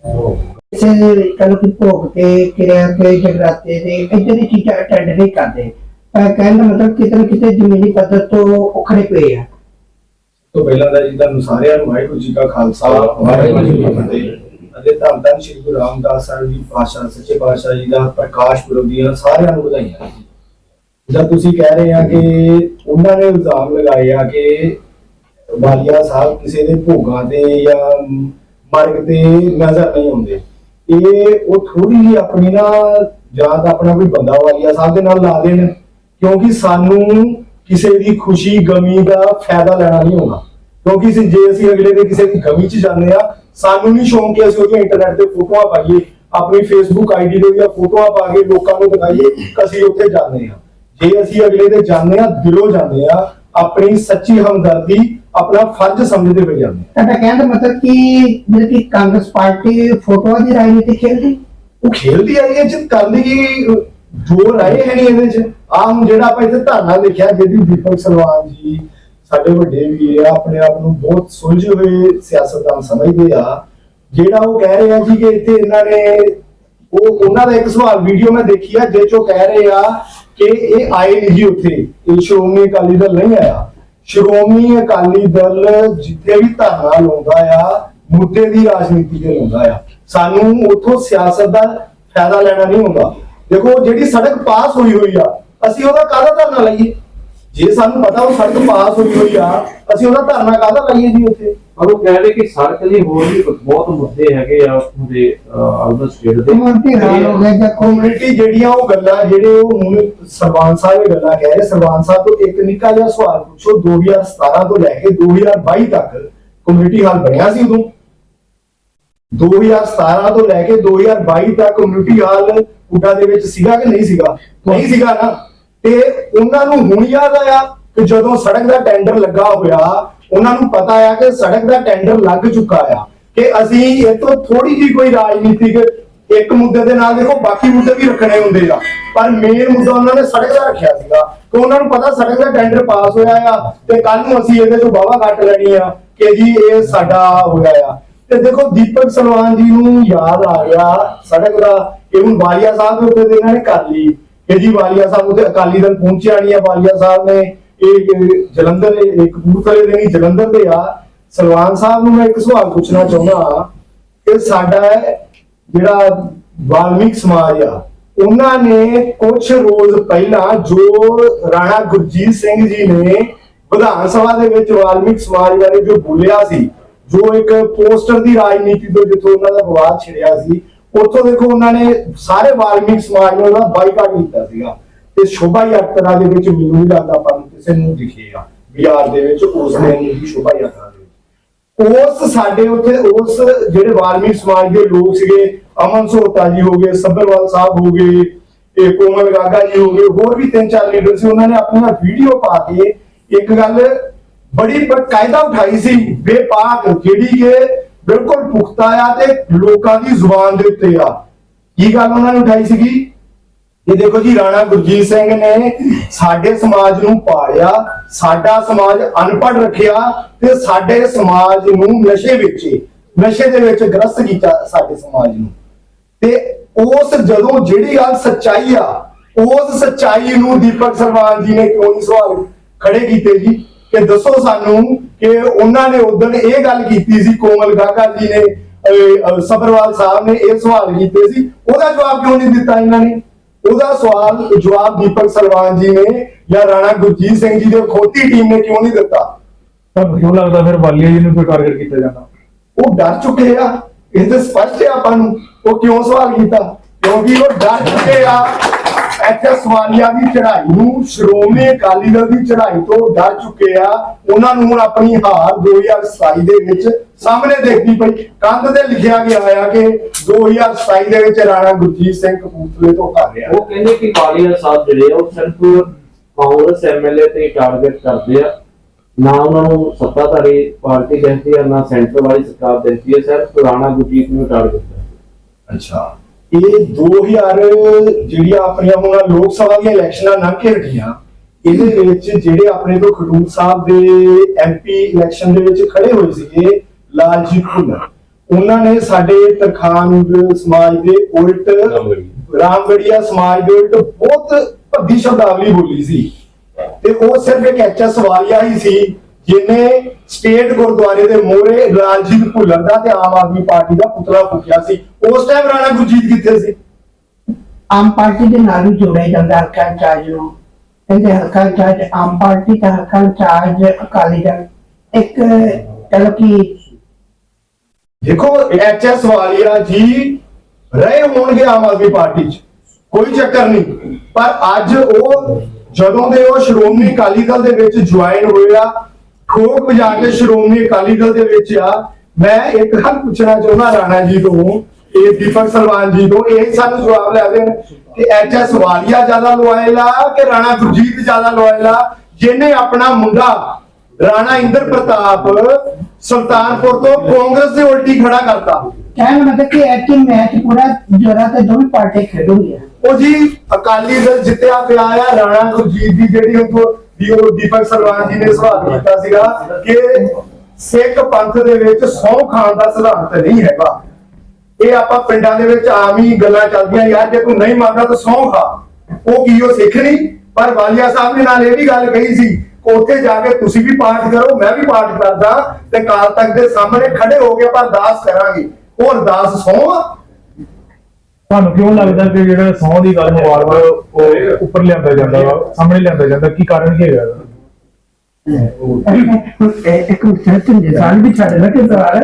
ਉਹ ਕਿਸੇ ਕਲ ਕਿ ਭੋਗ ਤੇ ਕਿਰਿਆ ਤੇ ਜਗਰਾਤੇ ਦੇ ਇੱਦਾਂ ਦੀ ਚੀਜ਼ਾਂ ਅਟੈਂਡ ਨਹੀਂ ਕਰਦੇ। ਪਰ ਕਹਿਣ ਦਾ ਮਤਲਬ ਕਿਤੇ ਨਾ ਕਿਤੇ ਜ਼ਮੀਨੀ ਪੱਧਰ ਤੋਂ ਉਖੜੇ ਪਏ ਆ। ਤੋਂ ਪਹਿਲਾਂ ਦਾ ਜੀ ਤੁਹਾਨੂੰ ਸਾਰਿਆਂ ਨੂੰ ਵਾਹਿਗੁਰੂ ਜੀ ਕਾ ਖਾਲਸਾ ਵਾਹਿਗੁਰੂ ਜੀ ਕੀ ਫਤਿਹ। ਅਤੇ ਧੰਨ ਧੰਨ ਸ਼੍ਰੀ ਗੁਰੂ ਰਾਮਦਾਸ ਸਾਹਿਬ ਜੀ ਪਾਤਸ਼ਾਹ, ਸੱਚੇ ਪਾਤਸ਼ਾਹ ਜੀ ਦਾ ਪ੍ਰਕਾਸ਼ ਪੁਰਬ ਦੀਆਂ ਸਾਰਿਆਂ ਨੂੰ ਵਧਾਈਆਂ ਜਦ ਤੁਸੀਂ ਕਹਿ ਰਹੇ ਆ ਕਿ ਉਹਨਾਂ ਨੇ ਇਲਜ਼ਾਮ ਲਗਾਏ ਆ ਕਿ ਵਾਲੀਆ ਸਾਹਿਬ ਕਿਸੇ ਦੇ ਭੋਗਾਂ ਤੇ ਜਾਂ ਮਰਗ ਤੇ ਨਜ਼ਰ ਨਹੀਂ ਆਉਂਦੇ। ਇਹ ਉਹ ਥੋੜੀ ਜਿਹੀ ਆਪਣੀ ਨਾ ਜਾਂ ਤਾਂ ਆਪਣਾ ਕੋਈ ਬੰਦਾ ਵਾਲੀਆ ਸਾਹਿਬ ਦੇ ਨਾਲ ਲਾ ਦੇਣ, ਕਿਉਂਕਿ ਸਾਨੂੰ ਕਿਸੇ ਦੀ ਖੁਸ਼ੀ, ਗਮੀ ਦਾ ਫਾਇਦਾ ਲੈਣਾ ਨਹੀਂ ਹੋਣਾ ਕਿਉਂਕਿ ਜੇ ਅਸੀਂ ਅਗਲੇ ਦੇ ਕਿਸੇ ਦੀ ਗਮੀ 'ਚ ਜਾਂਦੇ ਆ ਸਾਨੂੰ ਨਹੀਂ ਸ਼ੌਂਕ ਕਿ ਅਸੀਂ ਉਹਦੀਆਂ ਇੰਟਰਨੈਟ ਤੇ ਫੋਟੋਆਂ ਪਾਈਏ ਆਪਣੀ ਫੇਸਬੁੱਕ ਆਈਡੀ ਤੇ ਉਹਦੀਆਂ ਫੋਟੋਆਂ ਪਾ ਕੇ ਲੋਕਾਂ ਨੂੰ ਦਿਖਾਈਏ ਕਿ ਅਸੀਂ ਉੱਥੇ ਜਾਂਦੇ ਆ ਜੇ ਅਸੀਂ ਅਗਲੇ ਦੇ ਜਾਂਦੇ ਆ ਦਿਲੋਂ ਜਾਂਦੇ ਆ ਆਪਣੀ ਸੱਚੀ ਹਮਦਰਦੀ ਆਪਣਾ ਫਰਜ਼ ਸਮਝਦੇ ਹੋਏ ਜਾਂਦੇ ਆ ਤੁਹਾਡਾ ਕਹਿਣ ਦਾ ਮਤਲਬ ਕਿ ਜਿਹੜੀ ਕਿ ਕਾਂਗਰਸ ਪਾਰਟੀ ਫੋਟੋਆਂ ਦੀ ਰਾਜਨੀਤੀ ਖੇਡਦੀ ਉਹ ਖੇਲਦੀ ਆਈ ਹੈ ਚ ਕਰਨ ਦੀ ਜੋ ਰਾਏ ਹੈ ਨਹੀਂ ਇਹਦੇ ਚ। ਆਹ ਹੁਣ ਜਿਹੜਾ ਆਪਾਂ ਇੱਥੇ ਧਰਨਾ ਲਿਖਿਆ ਜਿਹਦੀ ਦੀਪਕ ਸਲਵਾਨ ਜੀ ਸਾਡੇ ਵੱਡੇ ਵੀ ਆ, ਆਪਣੇ ਆਪ ਨੂੰ ਬਹੁਤ ਸੁਲਝੇ ਹੋਏ ਸਿਆਸਤਦਾਨ ਸਮਝਦੇ ਆ। ਜਿਹੜਾ ਉਹ ਕਹਿ ਰਹੇ ਆ ਜੀ ਕਿ ਇੱਥੇ ਇਹਨਾਂ ਨੇ, ਉਹ ਉਹਨਾਂ ਦਾ ਇੱਕ ਸਵਾਲ ਵੀਡੀਓ ਮੈਂ ਦੇਖੀ ਆ ਜਿਹ ਚੋਂ ਕਹਿ ਰਹੇ ਆ ਕਿ ਇਹ ਆਏ ਨਹੀਂ ਜੀ ਉੱਥੇ। ਇਹ ਸ਼੍ਰੋਮਣੀ ਅਕਾਲੀ ਦਲ ਨਹੀਂ ਆਇਆ। ਸ਼੍ਰੋਮਣੀ ਅਕਾਲੀ ਦਲ ਜਿੱਥੇ ਵੀ ਧਰਨਾ ਲਾਉਂਦਾ ਆ, ਮੁੱਦੇ ਦੀ ਰਾਜਨੀਤੀ ਤੇ ਲਾਉਂਦਾ ਆ। ਸਾਨੂੰ ਉੱਥੋਂ ਸਿਆਸਤ ਦਾ ਫਾਇਦਾ ਲੈਣਾ ਨਹੀਂ ਹੁੰਦਾ। ਦੇਖੋ, ਜਿਹੜੀ ਸੜਕ ਪਾਸ ਹੋਈ ਹੋਈ ਆ, ਅਸੀਂ ਉਹਦਾ ਕਾਹਦਾ ਧਰਨਾ ਲਾਈਏ? ਜੇ ਸਾਨੂੰ ਪਤਾ ਉਹ ਸੜਕ ਪਾਸ ਹੋਈ ਹੋਈ ਆ ਅਸੀਂ ਉਹਦਾ ਧਰਨਾ ਕਾਹਦਾ ਲਾਈਏ ਜੀ ਉੱਥੇ? ਪਰ ਉਹ ਕਹਿ ਰਹੇ ਕਿ ਸੜਕ ਲਈ ਹੋਰ ਵੀ ਬਹੁਤ ਮੁੱਦੇ ਹੈਗੇ ਆ ਉਹਦੇ ਅਰਬਨ ਸਟੇਟ ਦੇ। ਕਮਿਊਨਿਟੀ ਹਾਲ ਹੋ ਗਿਆ ਕਮਿਊਨਿਟੀ ਜਿਹੜੀਆਂ ਉਹ ਗੱਲਾਂ ਜਿਹੜੇ ਉਹ ਹੁਣ ਸਰਵਾਨ ਸਾਹਿਬ ਇਹ ਗੱਲਾਂ ਕਹਿ ਰਹੇ ਸਰਵਾਨ ਸਾਹਿਬ ਤੋਂ ਇੱਕ ਨਿੱਕਾ ਜਿਹਾ ਸਵਾਲ ਪੁੱਛੋ 2017 ਤੋਂ ਲੈ ਕੇ 2022 ਤੱਕ ਕਮਿਊਨਿਟੀ ਹਾਲ ਬਣਿਆ ਸੀ ਉਦੋਂ? 2017 ਤੋਂ ਲੈ ਕੇ 2022 ਤੱਕ ਕਮਿਊਨਿਟੀ ਹਾਲ ਪੁੱਡਾ ਦੇ ਵਿੱਚ ਸੀਗਾ ਕਿ ਨਹੀਂ ਸੀਗਾ? ਨਹੀਂ ਸੀਗਾ ਨਾ। ਤੇ ਉਹਨਾਂ ਨੂੰ ਹੁਣ ਯਾਦ ਆਇਆ ਕਿ ਜਦੋਂ ਸੜਕ ਦਾ ਟੈਂਡਰ ਲੱਗਾ ਹੋਇਆ, ਉਹਨਾਂ ਨੂੰ ਪਤਾ ਆ ਕਿ ਸੜਕ ਦਾ ਟੈਂਡਰ ਲੱਗ ਚੁੱਕਾ ਆ, ਕਿ ਅਸੀਂ ਇਹ ਤੋਂ ਥੋੜੀ ਜੀ ਕੋਈ ਰਾਜਨੀਤਿਕ ਇੱਕ ਮੁੱਦੇ ਦੇ ਨਾਲ ਦੇਖੋ, ਬਾਕੀ ਮੁੱਦੇ ਵੀ ਰੱਖਣੇ ਹੁੰਦੇ ਆ। ਪਰ ਮੇਨ ਮੁੱਦਾ ਉਹਨਾਂ ਨੇ ਸੜਕ ਦਾ ਰੱਖਿਆ ਸੀਗਾ, ਕਿ ਉਹਨਾਂ ਨੂੰ ਪਤਾ ਸੜਕ ਦਾ ਟੈਂਡਰ ਪਾਸ ਹੋਇਆ ਆ ਤੇ ਕੱਲ ਨੂੰ ਅਸੀਂ ਇਹਦੇ ਤੋਂ ਵਾਵਾ ਕੱਟ ਲੈਣੀ ਆ ਕਿ ਜੀ ਇਹ ਸਾਡਾ ਹੋਇਆ ਆ। ਤੇ ਦੇਖੋ, ਦੀਪਕ ਸਲਵਾਨ ਜੀ ਨੂੰ ਯਾਦ ਆ ਗਿਆ ਸੜਕ ਦਾ, ਕਿ ਹੁਣ ਵਾਲੀਆ ਸਾਹਿਬ ਦੇ ਉੱਤੇ ਤੇ ਇਹਨਾਂ ਨੇ ਕਰ ਲਈ। ਕਿ ਸਾਹਿਬ ਉੱਤੇ ਅਕਾਲੀ ਦਲ ਪਹੁੰਚਿਆ ਨਹੀਂ ਆ ਵਾਲੀਆ ਸਾਹਿਬ ਨੇ, ਇਹ ਜਲੰਧਰ ਕਪੂਰਥਲੇ ਦੇ ਨਹੀਂ ਜਲੰਧਰ ਦੇ ਆ। ਸਲਵਾਨ ਸਾਹਿਬ ਨੂੰ ਮੈਂ ਇੱਕ ਸਵਾਲ ਪੁੱਛਣਾ ਚਾਹੁੰਦਾ ਕਿ ਸਾਡਾ ਜਿਹੜਾ ਵਾਲਮੀਕ ਸਮਾਜ ਆ, ਉਹਨਾਂ ਨੇ ਕੁਝ ਰੋਜ਼ ਪਹਿਲਾਂ ਜੋ ਰਾਣਾ ਗੁਰਜੀਤ ਸਿੰਘ ਜੀ ਨੇ ਵਿਧਾਨ ਸਭਾ ਦੇ ਵਿੱਚ ਵਾਲਮੀਕ ਸਮਾਜ ਬਾਰੇ ਜੋ ਬੋਲਿਆ ਸੀ, ਜੋ ਇੱਕ ਪੋਸਟਰ ਦੀ ਰਾਜਨੀਤੀ ਤੋਂ ਜਿੱਥੋਂ ਉਹਨਾਂ ਦਾ ਵਿਵਾਦ ਛਿੜਿਆ ਸੀ ਉੱਥੋਂ ਦੇਖੋ ਉਹਨਾਂ ਨੇ ਸਾਰੇ ਵਾਲਮੀਕ ਸਮਾਜ ਨੂੰ ਉਹਨਾਂ ਬਾਈਕਾਟ ਕੀਤਾ ਸੀਗਾ। ਤੇ ਸ਼ੋਭਾ ਯਾਤਰਾ ਦੇ ਵਿੱਚ ਮੈਨੂੰ ਨਹੀਂ ਲੱਗਦਾ ਆਪਾਂ ਕਿਸੇ ਨੂੰ ਦਿਖੇਗਾ ਬਿਹਾਰ ਦੇ ਵਿੱਚ ਉਸ ਦਿਨ ਦੀ ਸ਼ੋਭਾ ਯਾਤਰਾ ਦੇ ਵਿੱਚ। ਉਸ ਸਾਡੇ ਉੱਥੇ, ਉਸ ਜਿਹੜੇ ਵਾਲਮੀਕ ਸਮਾਜ ਦੇ ਲੋਕ ਸੀਗੇ, ਅਮਨ ਸੋਤਾ ਜੀ ਹੋ ਗਏ, ਸੱਭਰਵਾਲ ਸਾਹਿਬ ਹੋ ਗਏ, ਇਹ ਕੋਮਲ ਗਾਗਾ ਜੀ ਹੋ ਗਏ, ਹੋਰ ਵੀ ਤਿੰਨ ਚਾਰ ਲੀਡਰ ਸੀ, ਉਹਨਾਂ ਨੇ ਆਪਣੀਆਂ ਵੀਡੀਓ ਪਾ ਕੇ ਇੱਕ ਗੱਲ ਬੜੀ ਬਕਾਇਦਾ ਉਠਾਈ ਸੀ, ਬੇਪਾਕ ਜਿਹੜੀ ਕਿ ਬਿਲਕੁਲ ਪੁਖਤਾ ਆ ਤੇ ਲੋਕਾਂ ਦੀ ਜ਼ੁਬਾਨ ਦੇ ਉੱਤੇ ਆ। ਕੀ ਗੱਲ ਉਹਨਾਂ ਨੇ ਉਠਾਈ ਸੀਗੀ? ਇਹ ਦੇਖੋ ਜੀ, ਰਾਣਾ ਗੁਰਜੀਤ ਸਿੰਘ ਨੇ ਸਾਡੇ ਸਮਾਜ ਨੂੰ ਪਾਲਿਆ, ਸਾਡਾ ਸਮਾਜ ਅਨਪੜ੍ਹ ਰੱਖਿਆ ਤੇ ਸਾਡੇ ਸਮਾਜ ਨੂੰ ਨਸ਼ੇ ਵਿੱਚ, ਨਸ਼ੇ ਦੇ ਵਿੱਚ ਗ੍ਰਸਤ ਕੀਤਾ ਸਾਡੇ ਸਮਾਜ ਨੂੰ। ਤੇ ਉਸ ਜਦੋਂ ਜਿਹੜੀ ਗੱਲ ਸੱਚਾਈ ਆ, ਉਸ ਸੱਚਾਈ ਨੂੰ ਦੀਪਕ ਸਰਵਾਨ ਜੀ ਨੇ ਕਿਉਂ ਨਹੀਂ ਸਵਾਲ ਖੜੇ ਕੀਤੇ ਜੀ? ਕਿ ਦੱਸੋ ਸਾਨੂੰ ਕਿ ਉਹਨਾਂ ਨੇ ਉਦੋਂ ਇਹ ਗੱਲ ਕੀਤੀ ਸੀ ਕੋਮਲ ਗਾਗਾ ਜੀ ਨੇ ਸਬਰਵਾਲ ਸਾਹਿਬ ਨੇ ਇਹ ਸਵਾਲ ਕੀਤੇ ਸੀ। ਉਹਦਾ ਜਵਾਬ ਕਿਉਂ ਨਹੀਂ ਦਿੱਤਾ ਇਹਨਾਂ ਨੇ? ਉਹਦਾ ਸਵਾਲ ਜਵਾਬ ਦੀਪਕ ਸਰਵਾਨ ਜੀ ਨੇ ਜਾਂ ਰਾਣਾ ਗੁਰਜੀਤ ਸਿੰਘ ਜੀ ਦੇ ਖੋਤੀ ਟੀਮ ਨੇ ਕਿਉਂ ਨਹੀਂ ਦਿੱਤਾ? ਤੁਹਾਨੂੰ ਕਿਉਂ ਲੱਗਦਾ ਫਿਰ ਵਾਲੀਆ ਜੀ ਨੂੰ ਕੋਈ ਟਾਰਗੇਟ ਕੀਤਾ ਜਾਂਦਾ? ਉਹ ਡਰ ਚੁੱਕੇ ਆ। ਇਹ ਤੇ ਸਪਸ਼ਟ ਹੈ ਆਪਾਂ ਨੂੰ। ਉਹ ਕਿਉਂ ਸਵਾਲ ਕੀਤਾ? ਕਿਉਂਕਿ ਉਹ ਡਰ ਚੁੱਕੇ ਆ। ਇੱਥੇ ਸਵਾਲੀਆ ਦੀ ਚੜ੍ਹਾਈ ਨੂੰ ਸ਼੍ਰੋਮਣੀ ਅਕਾਲੀ ਦਲ ਦੀ ਚੜ੍ਹਾਈ ਤੋਂ ਡਰ ਚੁੱਕੇ ਆ। ਉਹਨਾਂ ਨੂੰ ਹੁਣ ਆਪਣੀ ਹਾਰ 2027 ਦੇ ਵਿੱਚ ਸਾਹਮਣੇ ਦੇਖਦੀ ਪਈ। ਕੰਧ ਤੇ ਲਿਖਿਆ ਗਿਆ ਆ ਕਿ 2027 ਦੇ ਵਿੱਚ ਰਾਣਾ ਗੁਰਜੀਤ ਸਿੰਘ ਕਪੂਰਥਲੇ ਤੋਂ ਹਾਰ ਰਿਹਾ। ਉਹ ਕਹਿੰਦੇ ਕਿ ਵਾਲੀਆ ਸਾਹਿਬ ਜਿਹੜੇ ਆ। ਉਹ ਸਿਰਫ ਕਾਂਗਰਸ ਐਮਐਲਏ ਤੇ ਟਾਰਗੇਟ ਕਰਦੇ ਆ। ਨਾ ਉਹਨਾਂ ਨੂੰ ਸੱਤਾਧਾਰੀ ਪਾਰਟੀ ਕਹਿੰਦੀ ਆ ਨਾ ਸੈਂਟਰ ਵਾਲੀ ਸਰਕਾਰ ਦਿੰਦੀ ਹੈ ਸਿਰਫ ਪੁਰਾਣਾ ਗੁਰਜੀਤ ਨੂੰ ਟਾਰਗੇਟ ਕਰਦੇ ਅੱਛਾ। ਇਹ 2000 ਜਿਹੜੀਆਂ ਆਪਣੀਆਂ ਹੁਣ ਲੋਕ ਸਭਾ ਦੀਆਂ ਇਲੈਕਸ਼ਨਾਂ ਲੰਘ ਕੇ ਹਟੀਆਂ ਇਹਦੇ ਵਿੱਚ ਜਿਹੜੇ ਆਪਣੇ ਤੋਂ ਖਡੂਰ ਸਾਹਿਬ ਦੇ ਐਮਪੀ ਇਲੈਕਸ਼ਨ ਦੇ ਵਿੱਚ ਖੜੇ ਹੋਏ ਸੀਗੇ ਲਾਲਜੀਤ ਭੁੱਲਰ ਉਹਨਾਂ ਨੇ ਸਾਡੇ ਤਰਖਾਨ ਸਮਾਜ ਦੇ ਉਲਟ ਰਾਮਗੜੀਆ ਸਮਾਜ ਦੇ ਉਲਟ ਬਹੁਤ ਭੱਦੀ ਸ਼ਬਦਾਵਲੀ ਬੋਲੀ ਸੀ। ਤੇ ਉਹ ਸਿਰਫ ਇੱਕ ਐਚਐਸ ਵਾਲੀਆ ਹੀ ਸੀ। ਜਿਨੇ ਸਟੇਟ ਗੁਰਦੁਆਰੇ ਦੇ ਮੋਹਰੇ ਲਾਲਜੀਤ ਭੁੱਲਰ ਦਾ ਤੇ ਆਮ ਆਦਮੀ ਪਾਰਟੀ ਦਾ ਪੁਤਲਾ ਫੂਕਿਆ ਸੀ ਉਸ ਟਾਈਮ ਰਾਣਾ ਗੁਰਜੀਤ ਕਿੱਥੇ ਸੀ? ਆਮ ਪਾਰਟੀ ਦੇ ਨਾਲ ਜੋੜਿਆ ਜਾਂਦਾ ਹਲਕਾ ਇੰਚਾਰਜ ਨੂੰ। ਕਹਿੰਦੇ ਹਲਕਾ ਇੰਚਾਰਜ ਆਮ ਪਾਰਟੀ ਦਾ ਹਲਕਾ ਇੰਚਾਰਜ ਅਕਾਲੀ ਦਲ। ਇੱਕ ਚਲੋ ਕਿ ਦੇਖੋ ਐਚਐਸ ਵਾਲੀਆ ਜੀ ਰਹੇ ਹੋਣਗੇ ਆਮ ਆਦਮੀ ਪਾਰਟੀ 'ਚ ਕੋਈ ਚੱਕਰ ਨਹੀਂ। ਪਰ ਅੱਜ ਉਹ ਜਦੋਂ ਦੇ ਉਹ ਸ਼੍ਰੋਮਣੀ ਅਕਾਲੀ ਦਲ ਦੇ ਵਿੱਚ ਜੁਆਇਨ ਹੋਇਆ ਠੋਕ ਵਜਾ ਕੇ ਸ਼੍ਰੋਮਣੀ ਅਕਾਲੀ ਦਲ ਦੇ ਵਿੱਚ ਆ। ਮੈਂ ਇੱਕ ਗੱਲ ਪੁੱਛਣਾ ਚਾਹੁੰਦਾ ਰਾਣਾ ਜੀ ਤੋਂ ਇਹ ਦੀਪਕ ਸਲਵਾਨ ਜੀ ਤੋਂ ਇਹ ਸਾਨੂੰ ਜਵਾਬ ਲੈ ਦੇਣ ਕਿ ਐਚਐਸ ਵਾਲੀਆ ਜ਼ਿਆਦਾ ਲੋਇਲ ਆ ਕਿ ਰਾਣਾ ਗੁਰਜੀਤ ਜ਼ਿਆਦਾ ਲੋਇਲ ਆ ਜਿਹਨੇ ਆਪਣਾ ਮੁੰਡਾ ਰਾਣਾ ਇੰਦਰ ਪ੍ਰਤਾਪ ਸੁਲਤਾਨਪੁਰ ਤੋਂ ਕਾਂਗਰਸ ਦੇ ਉਲਟੀ ਖੜਾ ਕਰਤਾ। ਕਹਿਣ ਮਤਲਬ ਕਿ ਐਕਟਿਵ ਮੈਚ ਪੂਰਾ ਜੋਰਾ ਤੇ ਦੋਵੇਂ ਪਾਰਟੀ ਖੇਡੂਗੀਆਂ ਉਹ ਜੀ ਅਕਾਲੀ ਦਲ ਜਿੱਤਿਆ ਪਿਆ ਆ ਰਾਣਾ ਗੁਰਜੀਤ ਦੀ ਜਿਹੜੀ ਉਹ ਤੋਂ ਉਹ ਦੀਪਕ ਸਰਵਾਨ ਜੀ ਨੇ ਸਵਾਲ ਕੀਤਾ ਸੀਗਾ ਕਿ ਸਿੱਖ ਪੰਥ ਦੇ ਵਿੱਚ ਸੌ ਖਾਨ ਦਾ ਸਿਧਾਂਤ ਨਹੀਂ ਹੈਗਾ। ਇਹ ਆਪਾਂ ਪਿੰਡਾਂ ਦੇ ਵਿੱਚ ਆਮ ਹੀ ਗੱਲਾਂ ਚੱਲਦੀਆਂ, ਯਾਰ ਜੇ ਤੂੰ ਨਹੀਂ ਮੰਨਦਾ ਤਾਂ ਸੌ ਖਾ। ਉਹ ਕੀ ਉਹ ਸਿੱਖ ਨਹੀਂ? ਪਰ ਵਾਲੀਆ ਸਾਹਿਬ ਨੇ ਨਾਲ ਇਹ ਵੀ ਗੱਲ ਕਹੀ ਸੀ ਉੱਥੇ ਜਾ ਕੇ ਤੁਸੀਂ ਵੀ ਪਾਠ ਕਰੋ, ਮੈਂ ਵੀ ਪਾਠ ਕਰਦਾ ਤੇ ਕਾਲ ਤੱਕ ਦੇ ਸਾਹਮਣੇ ਖੜੇ ਹੋ ਕੇ ਆਪਾਂ ਅਰਦਾਸ ਕਰਾਂਗੇ। ਉਹ ਅਰਦਾਸ ਸੌ ਤੁਹਾਨੂੰ ਕਿਉਂ ਲੱਗਦਾ ਕਿ ਜਿਹੜਾ ਸੌ ਦੀ ਗੱਲ ਨੂੰ ਵਾਰ-ਵਾਰ ਉਹ ਉੱਪਰ ਲਿਆਂਦਾ ਜਾਂਦਾ ਵਾ, ਸਾਹਮਣੇ ਲਿਆਂਦਾ ਜਾਂਦਾ, ਕੀ ਕਾਰਨ ਕੀ ਹੈਗਾ ਇੱਕ ਮਿੰਟ ਸੱਚ ਨਿਸ਼ਾਨ ਵੀ ਛੱਡ ਨਾ ਕਿ ਸਵਾਲ